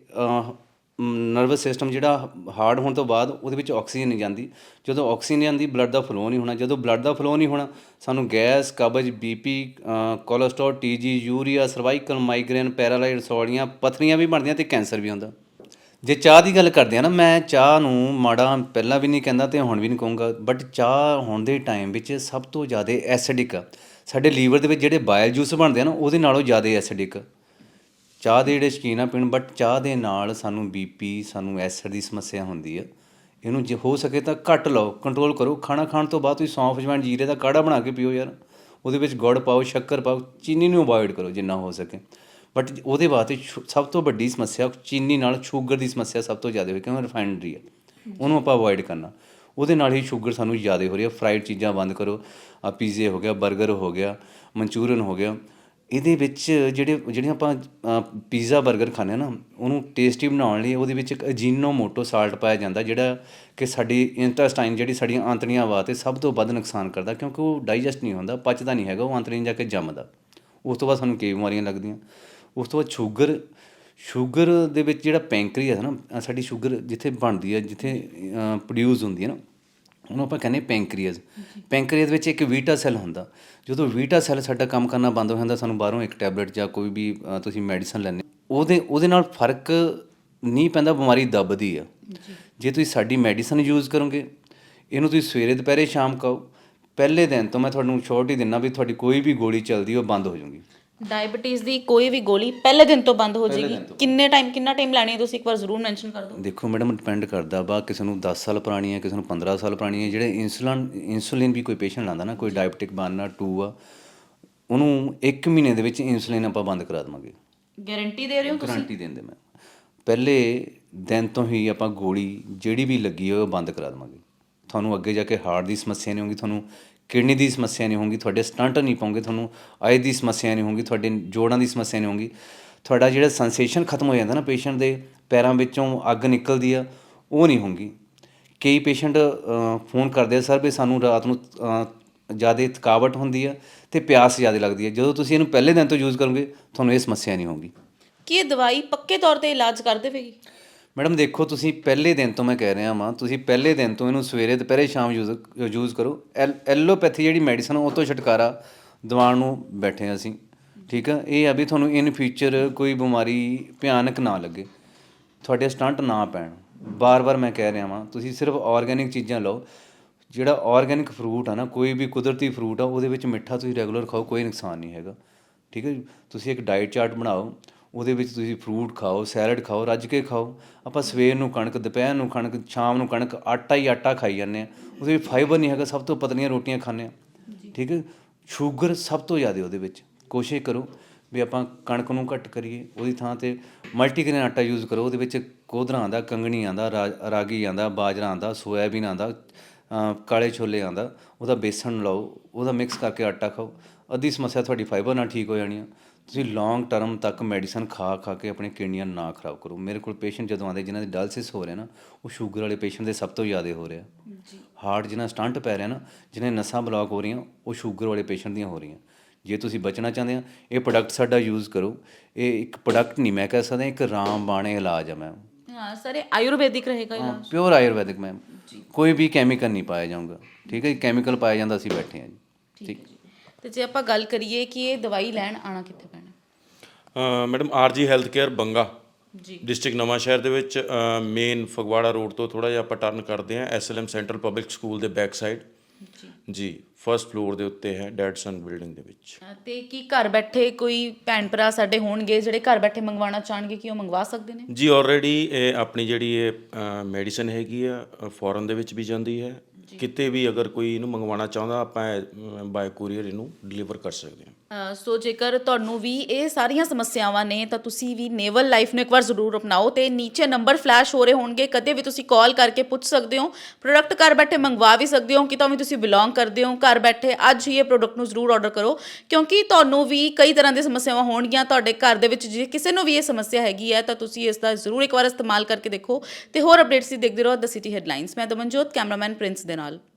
ਨਰਵਸ ਸਿਸਟਮ ਜਿਹੜਾ ਹਾਰਡ ਹੋਣ ਤੋਂ ਬਾਅਦ ਉਹਦੇ ਵਿੱਚ ਆਕਸੀਜਨ ਨਹੀਂ ਜਾਂਦੀ। ਜਦੋਂ ਆਕਸੀਜਨ ਨਹੀਂ ਜਾਂਦੀ ਬਲੱਡ ਦਾ ਫਲੋ ਨਹੀਂ ਹੋਣਾ। ਜਦੋਂ ਬਲੱਡ ਦਾ ਫਲੋ ਨਹੀਂ ਹੋਣਾ, ਸਾਨੂੰ ਗੈਸ ਕਬਜ਼ BP cholesterol TG urea cervical migraine paralysed ਸੌੜੀਆਂ ਪਥਰੀਆਂ ਵੀ ਬਣਦੀਆਂ ਤੇ ਕੈਂਸਰ ਵੀ ਹੁੰਦਾ। ਜੇ ਚਾਹ ਦੀ ਗੱਲ ਕਰਦੇ ਆ ਨਾ, ਮੈਂ ਚਾਹ ਨੂੰ ਮਾੜਾ ਪਹਿਲਾਂ ਵੀ ਨਹੀਂ ਕਹਿੰਦਾ ਤੇ ਹੁਣ ਵੀ ਨਹੀਂ ਕਹੂੰਗਾ ਬਟ ਚਾਹ ਹੁਣ ਦੇ ਟਾਈਮ ਵਿੱਚ ਸਭ ਤੋਂ ਜ਼ਿਆਦਾ ਐਸਿਡਿਕ ਆ। ਸਾਡੇ ਲੀਵਰ ਦੇ ਵਿੱਚ ਜਿਹੜੇ ਬਾਇਲ ਜੂਸ ਬਣਦੇ ਆ ਨਾ, ਉਹਦੇ ਨਾਲੋਂ ਜ਼ਿਆਦਾ ਐਸਿਡਿਕ ਚਾਹ ਦੇ ਜਿਹੜੇ ਸ਼ਕੀਨ ਆ ਪੀਣ ਬਟ ਚਾਹ ਦੇ ਨਾਲ ਸਾਨੂੰ ਬੀਪੀ ਸਾਨੂੰ ਐਸਿਡ ਦੀ ਸਮੱਸਿਆ ਹੁੰਦੀ ਆ। ਇਹਨੂੰ ਜੇ ਹੋ ਸਕੇ ਤਾਂ ਘੱਟ ਲਓ ਕੰਟਰੋਲ ਕਰੋ। ਖਾਣਾ ਖਾਣ ਤੋਂ ਬਾਅਦ ਤੁਸੀਂ ਸੌਂਫ ਜਵੈਣ ਜੀਰੇ ਦਾ ਕਾੜਾ ਬਣਾ ਕੇ ਪੀਓ ਯਾਰ। ਉਹਦੇ ਵਿੱਚ ਗੁੜ ਪਾਓ, ਸ਼ੱਕਰ ਪਾਓ, ਚੀਨੀ ਨੂੰ ਅਵੋਇਡ ਕਰੋ, ਜਿੰਨਾ ਹੋ ਸਕੇ। ਬਟ ਉਹਦੇ ਵਾਸਤੇ ਸ਼ੂ- ਸਭ ਤੋਂ ਵੱਡੀ ਸਮੱਸਿਆ, ਚੀਨੀ ਨਾਲ ਸ਼ੂਗਰ ਦੀ ਸਮੱਸਿਆ ਸਭ ਤੋਂ ਜ਼ਿਆਦਾ ਹੋਈ, ਕਿਉਂਕਿ ਰਿਫਾਈਨਰੀ ਹੈ। ਉਹਨੂੰ ਆਪਾਂ ਅਵੋਇਡ ਕਰਨਾ। ਉਹਦੇ ਨਾਲ ਹੀ ਸ਼ੂਗਰ ਸਾਨੂੰ ਜ਼ਿਆਦਾ ਹੋ ਰਹੀ ਹੈ। ਫਰਾਈਡ ਚੀਜ਼ਾਂ ਬੰਦ ਕਰੋ। ਆ ਪੀਜ਼ੇ ਹੋ ਗਿਆ 버ਗਰ ਹੋ ਗਿਆ, ਮਨਚੂਰੀਅਨ ਹੋ ਗਿਆ। ਇਹਦੇ ਵਿੱਚ ਜਿਹੜੇ, ਜਿਹੜੀਆਂ ਆਪਾਂ ਪੀਜ਼ਾ 버ਗਰ ਖਾਂਦੇ ਹਾਂ ਨਾ, ਉਹਨੂੰ ਟੇਸਟੀ ਬਣਾਉਣ ਲਈ ਉਹਦੇ ਵਿੱਚ ਇੱਕ ਅਜੀਨੋ ਮੋਟੋ ਸਾਲਟ ਪਾਇਆ ਜਾਂਦਾ, ਜਿਹੜਾ ਕਿ ਸਾਡੀ ਇੰਟੈਸਟਾਈਨ ਜਿਹੜੀ ਸਾਡੀਆਂ ਆਂਤੜੀਆਂ ਵਾਸਤੇ ਸਭ ਤੋਂ ਵੱਧ ਨੁਕਸਾਨ ਕਰਦਾ, ਕਿਉਂਕਿ ਉਹ ਡਾਈਜੈਸਟ ਨਹੀਂ ਹੁੰਦਾ, ਪਚਦਾ ਨਹੀਂ ਹੈਗਾ, ਉਹ ਆਂਤੜੀਆਂ ਜਾ ਕੇ ਜੰਮਦਾ। ਉਸ ਤੋਂ ਬਾਅਦ ਸਾਨੂੰ ਕਈ ਬਿਮਾਰੀਆਂ ਲੱਗਦੀਆਂ। ਉਸ ਤੋਂ ਬਾਅਦ ਸ਼ੂਗਰ ਸ਼ੂਗਰ ਦੇ ਵਿੱਚ ਜਿਹੜਾ ਪੈਂਕਰੀਅਸ ਹੈ ਨਾ ਸਾਡੀ ਸ਼ੂਗਰ ਜਿੱਥੇ ਬਣਦੀ ਹੈ ਜਿੱਥੇ ਪ੍ਰੋਡਿਊਸ ਹੁੰਦੀ ਹੈ ਨਾ ਉਹਨੂੰ ਆਪਾਂ ਕਹਿੰਦੇ ਪੈਂਕਰੀਅਸ ਪੈਂਕਰੀਅਸ ਵਿੱਚ ਇੱਕ ਵੀਟਾ ਸੈੱਲ ਹੁੰਦਾ। ਜਦੋਂ ਵੀਟਾ ਸੈੱਲ ਸਾਡਾ ਕੰਮ ਕਰਨਾ ਬੰਦ ਹੋ ਜਾਂਦਾ ਸਾਨੂੰ ਬਾਹਰੋਂ ਇੱਕ ਟੈਬਲੇਟ ਜਾਂ ਕੋਈ ਵੀ ਤੁਸੀਂ ਮੈਡੀਸਨ ਲੈਣੇ ਉਹਦੇ ਉਹਦੇ ਨਾਲ ਫ਼ਰਕ ਨਹੀਂ ਪੈਂਦਾ ਬਿਮਾਰੀ ਦੱਬਦੀ ਆ। ਜੇ। ਤੁਸੀਂ ਸਾਡੀ ਮੈਡੀਸਨ ਯੂਜ਼ ਕਰੋਗੇ ਇਹਨੂੰ ਤੁਸੀਂ ਸਵੇਰੇ ਦੁਪਹਿਰੇ ਸ਼ਾਮ ਖਾਓ ਪਹਿਲੇ ਦਿਨ ਤੋਂ ਮੈਂ ਤੁਹਾਨੂੰ ਸ਼ੋਰਟ ਹੀ ਦਿੰਨਾ ਵੀ ਤੁਹਾਡੀ ਕੋਈ ਵੀ ਗੋਲੀ ਚੱਲਦੀ ਉਹ ਬੰਦ ਹੋ ਜਾਊਗੀ। ਡਾਇਬੀਟੀਜ਼ ਦੀ ਕੋਈ ਵੀ ਗੋਲੀ ਪਹਿਲੇ ਦਿਨ ਤੋਂ ਬੰਦ ਹੋ ਜਾਏਗੀ। ਕਿੰਨੇ ਟਾਈਮ ਕਿੰਨਾ ਟਾਈਮ ਲੈਣੀ ਹੈ ਤੁਸੀਂ ਇੱਕ ਵਾਰ ਜ਼ਰੂਰ ਮੈਂਸ਼ਨ ਕਰ ਦਿਓ। ਦੇਖੋ ਮੈਡਮ ਡਿਪੈਂਡ ਕਰਦਾ ਵਾ ਕਿਸੇ ਨੂੰ 10 ਸਾਲ ਪੁਰਾਣੀ ਹੈ ਕਿਸੇ ਨੂੰ 15 ਸਾਲ ਪੁਰਾਣੀ ਹੈ। ਜਿਹੜੇ ਇਨਸੂਲਿਨ ਇਨਸੂਲਿਨ ਵੀ ਕੋਈ ਪੇਸ਼ੈਂਟ ਲਾਉਂਦਾ ਨਾ ਕੋਈ ਡਾਇਬੀਟਿਕ ਬਾਨਾ 2 ਆ ਉਹਨੂੰ 1 ਮਹੀਨੇ ਦੇ ਵਿੱਚ ਇਨਸੂਲਿਨ ਆਪਾਂ ਬੰਦ ਕਰਾ ਦੇਵਾਂਗੇ। ਗਾਰੰਟੀ ਦੇ ਰਹੇ ਹੋ ਤੁਸੀਂ? ਗਾਰੰਟੀ ਦਿੰਦੇ ਮੈਂ। ਪਹਿਲੇ ਦਿਨ ਤੋਂ ਹੀ ਆਪਾਂ ਗੋਲੀ ਜਿਹੜੀ ਵੀ ਲੱਗੀ ਹੋਵੇ ਬੰਦ ਕਰਾ ਦੇਵਾਂਗੇ। ਤੁਹਾਨੂੰ ਅੱਗੇ ਜਾ ਕੇ ਹਾਰਟ ਦੀ ਸਮੱਸਿਆ ਨਹੀਂ ਹੋਊਗੀ ਤੁਹਾਨੂੰ ਕਿਡਨੀ ਦੀ ਸਮੱਸਿਆ ਨਹੀਂ ਹੋਊਗੀ, ਤੁਹਾਡੇ ਸਟੰਟ ਨਹੀਂ ਪਾਉਂਗੇ ਤੁਹਾਨੂੰ ਆਏ ਦੀ ਸਮੱਸਿਆ ਨਹੀਂ ਹੋਊਗੀ, ਤੁਹਾਡੇ ਜੋੜਾਂ ਦੀ ਸਮੱਸਿਆ ਨਹੀਂ ਹੋਊਗੀ। ਤੁਹਾਡਾ ਜਿਹੜਾ ਸੈਂਸੇਸ਼ਨ ਖਤਮ ਹੋ ਜਾਂਦਾ ਨਾ ਪੇਸ਼ੈਂਟ ਦੇ, ਪੈਰਾਂ ਵਿੱਚੋਂ ਅੱਗ ਨਿਕਲਦੀ ਆ, ਉਹ ਨਹੀਂ ਹੋਊਗੀ। ਕਈ ਪੇਸ਼ੈਂਟ ਫੋਨ ਕਰਦੇ ਆ, ਸਰ ਵੀ ਸਾਨੂੰ ਰਾਤ ਨੂੰ ਜ਼ਿਆਦਾ ਥਕਾਵਟ ਹੁੰਦੀ ਆ ਤੇ ਪਿਆਸ ਜ਼ਿਆਦਾ ਲੱਗਦੀ ਹੈ ਜਦੋਂ ਤੁਸੀਂ ਇਹਨੂੰ ਪਹਿਲੇ ਦਿਨ ਤੋਂ ਯੂਜ਼ ਕਰੋਗੇ, ਤੁਹਾਨੂੰ ਇਹ ਸਮੱਸਿਆ ਨਹੀਂ ਹੋਊਗੀ। ਕੀ ਇਹ ਦਵਾਈ ਪੱਕੇ ਤੌਰ ਤੇ ਇਲਾਜ ਕਰ ਦੇਵੇਗੀ? ਮੈਡਮ, ਦੇਖੋ, ਤੁਸੀਂ ਪਹਿਲੇ ਦਿਨ ਤੋਂ ਮੈਂ ਕਹਿ ਰਿਹਾ ਵਾਂ, ਤੁਸੀਂ ਪਹਿਲੇ ਦਿਨ ਤੋਂ ਇਹਨੂੰ ਸਵੇਰੇ ਦੁਪਹਿਰੇ ਸ਼ਾਮ ਯੂਜ਼ ਯੂਜ਼ ਕਰੋ। ਐਲ- ਐਲੋਪੈਥੀ ਜਿਹੜੀ ਮੈਡੀਸਨ ਉਹ ਤੋਂ ਛੁਟਕਾਰਾ ਦਿਵਾਉਣ ਨੂੰ ਬੈਠੇ ਹਾਂ ਅਸੀਂ, ਠੀਕ ਆ? ਇਹ ਆ ਵੀ ਤੁਹਾਨੂੰ ਇਨ ਫਿਊਚਰ ਕੋਈ ਬਿਮਾਰੀ ਭਿਆਨਕ ਨਾ ਲੱਗੇ। ਤੁਹਾਡੇ ਸਟੰਟ ਨਾ ਪੈਣ। ਬਾਰ-ਬਾਰ ਮੈਂ ਕਹਿ ਰਿਹਾ ਵਾਂ, ਤੁਸੀਂ ਸਿਰਫ ਆਰਗੈਨਿਕ ਚੀਜ਼ਾਂ ਲਓ। ਜਿਹੜਾ ਆਰਗੈਨਿਕ ਫਰੂਟ ਆ ਨਾ, ਕੋਈ ਵੀ ਕੁਦਰਤੀ ਫਰੂਟ ਆ, ਉਹਦੇ ਵਿੱਚ ਮਿੱਠਾ ਤੁਸੀਂ ਰੈਗੂਲਰ ਖਾਓ, ਕੋਈ ਨੁਕਸਾਨ ਨਹੀਂ ਹੈਗਾ। ਠੀਕ ਹੈ ਤੁਸੀਂ ਇੱਕ ਡਾਈਟ ਚਾਰਟ ਬਣਾਓ। ਉਹਦੇ ਵਿੱਚ ਤੁਸੀਂ ਫਰੂਟ ਖਾਓ ਸੈਲਡ ਖਾਓ ਰੱਜ ਕੇ ਖਾਓ। ਆਪਾਂ ਸਵੇਰ ਨੂੰ ਕਣਕ ਦੁਪਹਿਰ ਨੂੰ ਕਣਕ ਸ਼ਾਮ ਨੂੰ ਕਣਕ ਆਟਾ ਹੀ ਆਟਾ ਖਾਈ ਜਾਂਦੇ ਆ ਉਹਦੇ ਵਿੱਚ ਫਾਈਬਰ ਨਹੀਂ ਹੈਗਾ ਸਭ ਤੋਂ ਪਤਲੀਆਂ ਰੋਟੀਆਂ ਖਾਂਦੇ ਆ ਠੀਕ ਹੈ? ਸ਼ੂਗਰ ਸਭ ਤੋਂ ਜ਼ਿਆਦਾ ਉਹਦੇ ਵਿੱਚ। ਕੋਸ਼ਿਸ਼ ਕਰੋ ਵੀ ਆਪਾਂ ਕਣਕ ਨੂੰ ਘੱਟ ਕਰੀਏ। ਉਹਦੀ ਥਾਂ ਤੇ ਮਲਟੀਗ੍ਰੇਨ ਆਟਾ ਯੂਜ਼ ਕਰੋ। ਉਹਦੇ ਵਿੱਚ ਕੋਧਰਾ ਆਂਦਾ ਕੰਗਣੀ ਆਂਦਾ ਰਾਗੀ ਆਂਦਾ ਬਾਜਰਾ ਆਂਦਾ ਸੋਇਆਬੀਨ ਆਂਦਾ ਕਾਲੇ ਛੋਲੇ ਆਂਦਾ ਉਹਦਾ ਬੇਸਣ ਲਓ। ਉਹਦਾ ਮਿਕਸ ਕਰਕੇ ਆਟਾ ਖਾਓ। ਅੱਧੀ ਸਮੱਸਿਆ ਤੁਹਾਡੀ ਫਾਈਬਰ ਨਾਲ ਠੀਕ ਹੋ ਜਾਣੀ ਆ। ਤੁਸੀਂ ਲੌਂਗ ਟਰਮ ਤੱਕ ਮੈਡੀਸਨ ਖਾ ਖਾ ਕੇ ਆਪਣੀ ਕਿਡਨੀਆਂ ਨਾ ਖਰਾਬ ਕਰੋ। ਮੇਰੇ ਕੋਲ ਪੇਸ਼ੈਂਟ ਜਦੋਂ ਆਉਂਦੇ ਜਿਨ੍ਹਾਂ ਦੇ ਡਾਇਲਿਸਿਸ ਹੋ ਰਿਹਾ ਨਾ ਉਹ ਸ਼ੂਗਰ ਵਾਲੇ ਪੇਸ਼ੈਂਟ ਦੇ ਸਭ ਤੋਂ ਜ਼ਿਆਦਾ ਹੋ ਰਿਹਾ। ਹਾਰਟ ਜਿਨ੍ਹਾਂ ਸਟੰਟ ਪੈ ਰਿਹਾ ਨਾ ਜਿਨ੍ਹਾਂ ਨਸਾਂ ਬਲੌਕ ਹੋ ਰਹੀਆਂ ਉਹ ਸ਼ੂਗਰ ਵਾਲੇ ਪੇਸ਼ੈਂਟ ਦੀਆਂ ਹੋ ਰਹੀਆਂ। ਜੇ ਤੁਸੀਂ ਬਚਣਾ ਚਾਹੁੰਦੇ ਆ ਇਹ ਪ੍ਰੋਡਕਟ ਸਾਡਾ ਯੂਜ਼ ਕਰੋ। ਇਹ ਇੱਕ ਪ੍ਰੋਡਕਟ ਨਹੀਂ ਮੈਂ ਕਹਿ ਸਕਦਾ ਇੱਕ ਰਾਮ ਬਾਣੇ ਇਲਾਜ ਆ ਮੈਮ ਹਾਂ ਸਰ ਇਹ ਆਯੁਰਵੈਦਿਕ ਰਹੇਗਾ ਇਲਾਜ ਪਿਓਰ ਆਯੁਰਵੈਦਿਕ ਮੈਮ ਕੋਈ ਵੀ ਕੈਮੀਕਲ ਨਹੀਂ ਪਾਇਆ ਜਾਊਗਾ। ਠੀਕ ਹੈ ਜੀ? ਕੈਮੀਕਲ ਪਾਇਆ ਜਾਂਦਾ ਅਸੀਂ ਬੈਠੇ ਹਾਂ ਜੀ। ਠੀਕ ਤੇ ਜੇ ਆਪਾਂ ਗੱਲ ਕਰੀਏ ਕਿ ਇਹ ਦਵਾਈ ਲੈਣ ਆਣਾ ਕਿੱਥੇ ਪੈਣਾ? ਅ, madam RG health care Banga ji. District ਨਵਾਂ ਸ਼ਹਿਰ ਦੇ ਵਿੱਚ ਮੇਨ ਫਗਵਾੜਾ ਰੋਡ ਤੋਂ ਥੋੜਾ ਜਿਹਾ ਆਪਾਂ ਟਰਨ ਕਰਦੇ ਹਾਂ ਐਸਐਲਐਮ ਸੈਂਟਰਲ ਪਬਲਿਕ ਸਕੂਲ ਦੇ ਬੈਕ ਸਾਈਡ ਜੀ ਫਰਸਟ ਫਲੋਰ ਦੇ ਉੱਤੇ ਹੈ ਡੈਡਸਨ ਬਿਲਡਿੰਗ ਦੇ ਵਿੱਚ। ਤੇ ਕੀ ਘਰ ਬੈਠੇ ਕੋਈ ਭੈਣ ਭਰਾ ਸਾਡੇ ਹੋਣਗੇ ਜਿਹੜੇ ਘਰ ਬੈਠੇ ਮੰਗਵਾਉਣਾ ਚਾਹਣਗੇ ਕਿ ਉਹ ਮੰਗਵਾ ਸਕਦੇ ਨੇ? ਜੀ ਆਲਰੇਡੀ ਇਹ ਆਪਣੀ ਜਿਹੜੀ ਇਹ ਮੈਡੀਸਨ ਹੈਗੀ ਆ ਫੋਰਨ ਦੇ ਵਿੱਚ ਵੀ ਜਾਂਦੀ ਹੈ। ਕਿਤੇ ਵੀ ਅਗਰ ਕੋਈ ਇਹਨੂੰ ਮੰਗਵਾਉਣਾ ਚਾਹੁੰਦਾ, ਆਪਾਂ ਬਾਏ ਕੋਰੀਅਰ ਇਹਨੂੰ ਡਿਲੀਵਰ ਕਰ ਸਕਦੇ ਹਾਂ। ਸੋ ਜੇਕਰ ਤੁਹਾਨੂੰ ਵੀ ਇਹ ਸਾਰੀਆਂ ਸਮੱਸਿਆਵਾਂ ਨੇ, ਤਾਂ ਤੁਸੀਂ ਵੀ ਨੇਵਲ ਲਾਈਫ ਨੂੰ ਇੱਕ ਵਾਰ ਜ਼ਰੂਰ ਅਪਣਾਓ ਤੇ ਨੀਚੇ ਨੰਬਰ ਫਲੈਸ਼ ਹੋ ਰਹੇ ਹੋਣਗੇ। ਕਦੇ ਵੀ ਤੁਸੀਂ ਕਾਲ ਕਰਕੇ ਪੁੱਛ ਸਕਦੇ ਹੋ, ਪ੍ਰੋਡਕਟ ਘਰ ਬੈਠੇ ਮੰਗਵਾ ਵੀ ਸਕਦੇ ਹੋ, ਕਿ ਤਾਂ ਵੀ ਤੁਸੀਂ ਬਿਲੋਂਗ ਕਰਦੇ ਹੋ। ਘਰ ਬੈਠੇ ਅੱਜ ਹੀ ਇਹ ਪ੍ਰੋਡਕਟ ਨੂੰ ਜ਼ਰੂਰ ਆਰਡਰ ਕਰੋ, ਕਿਉਂਕਿ ਤੁਹਾਨੂੰ ਵੀ ਕਈ ਤਰ੍ਹਾਂ ਦੀਆਂ ਸਮੱਸਿਆਵਾਂ ਹੋਣਗੀਆਂ। ਤੁਹਾਡੇ ਘਰ ਦੇ ਵਿੱਚ ਜੇ ਕਿਸੇ ਨੂੰ ਵੀ ਇਹ ਸਮੱਸਿਆ ਹੈਗੀ ਹੈ, ਤਾਂ ਤੁਸੀਂ ਇਸ ਦਾ ਜ਼ਰੂਰ ਇੱਕ ਵਾਰ ਇਸਤੇਮਾਲ ਕਰਕੇ ਦੇਖੋ ਤੇ ਹੋਰ ਅਪਡੇਟਸ ਦੀ ਦੇਖਦੇ ਰਹੋ ਦ ਸਿਟੀ ਹੈਡਲਾਈਨਸ ਮੈਂ ਦਮਨਜੋਤ, ਕੈਮਰਾਮੈਨ ਪ੍ਰਿੰਸ ਦੇ ਨਾਲ।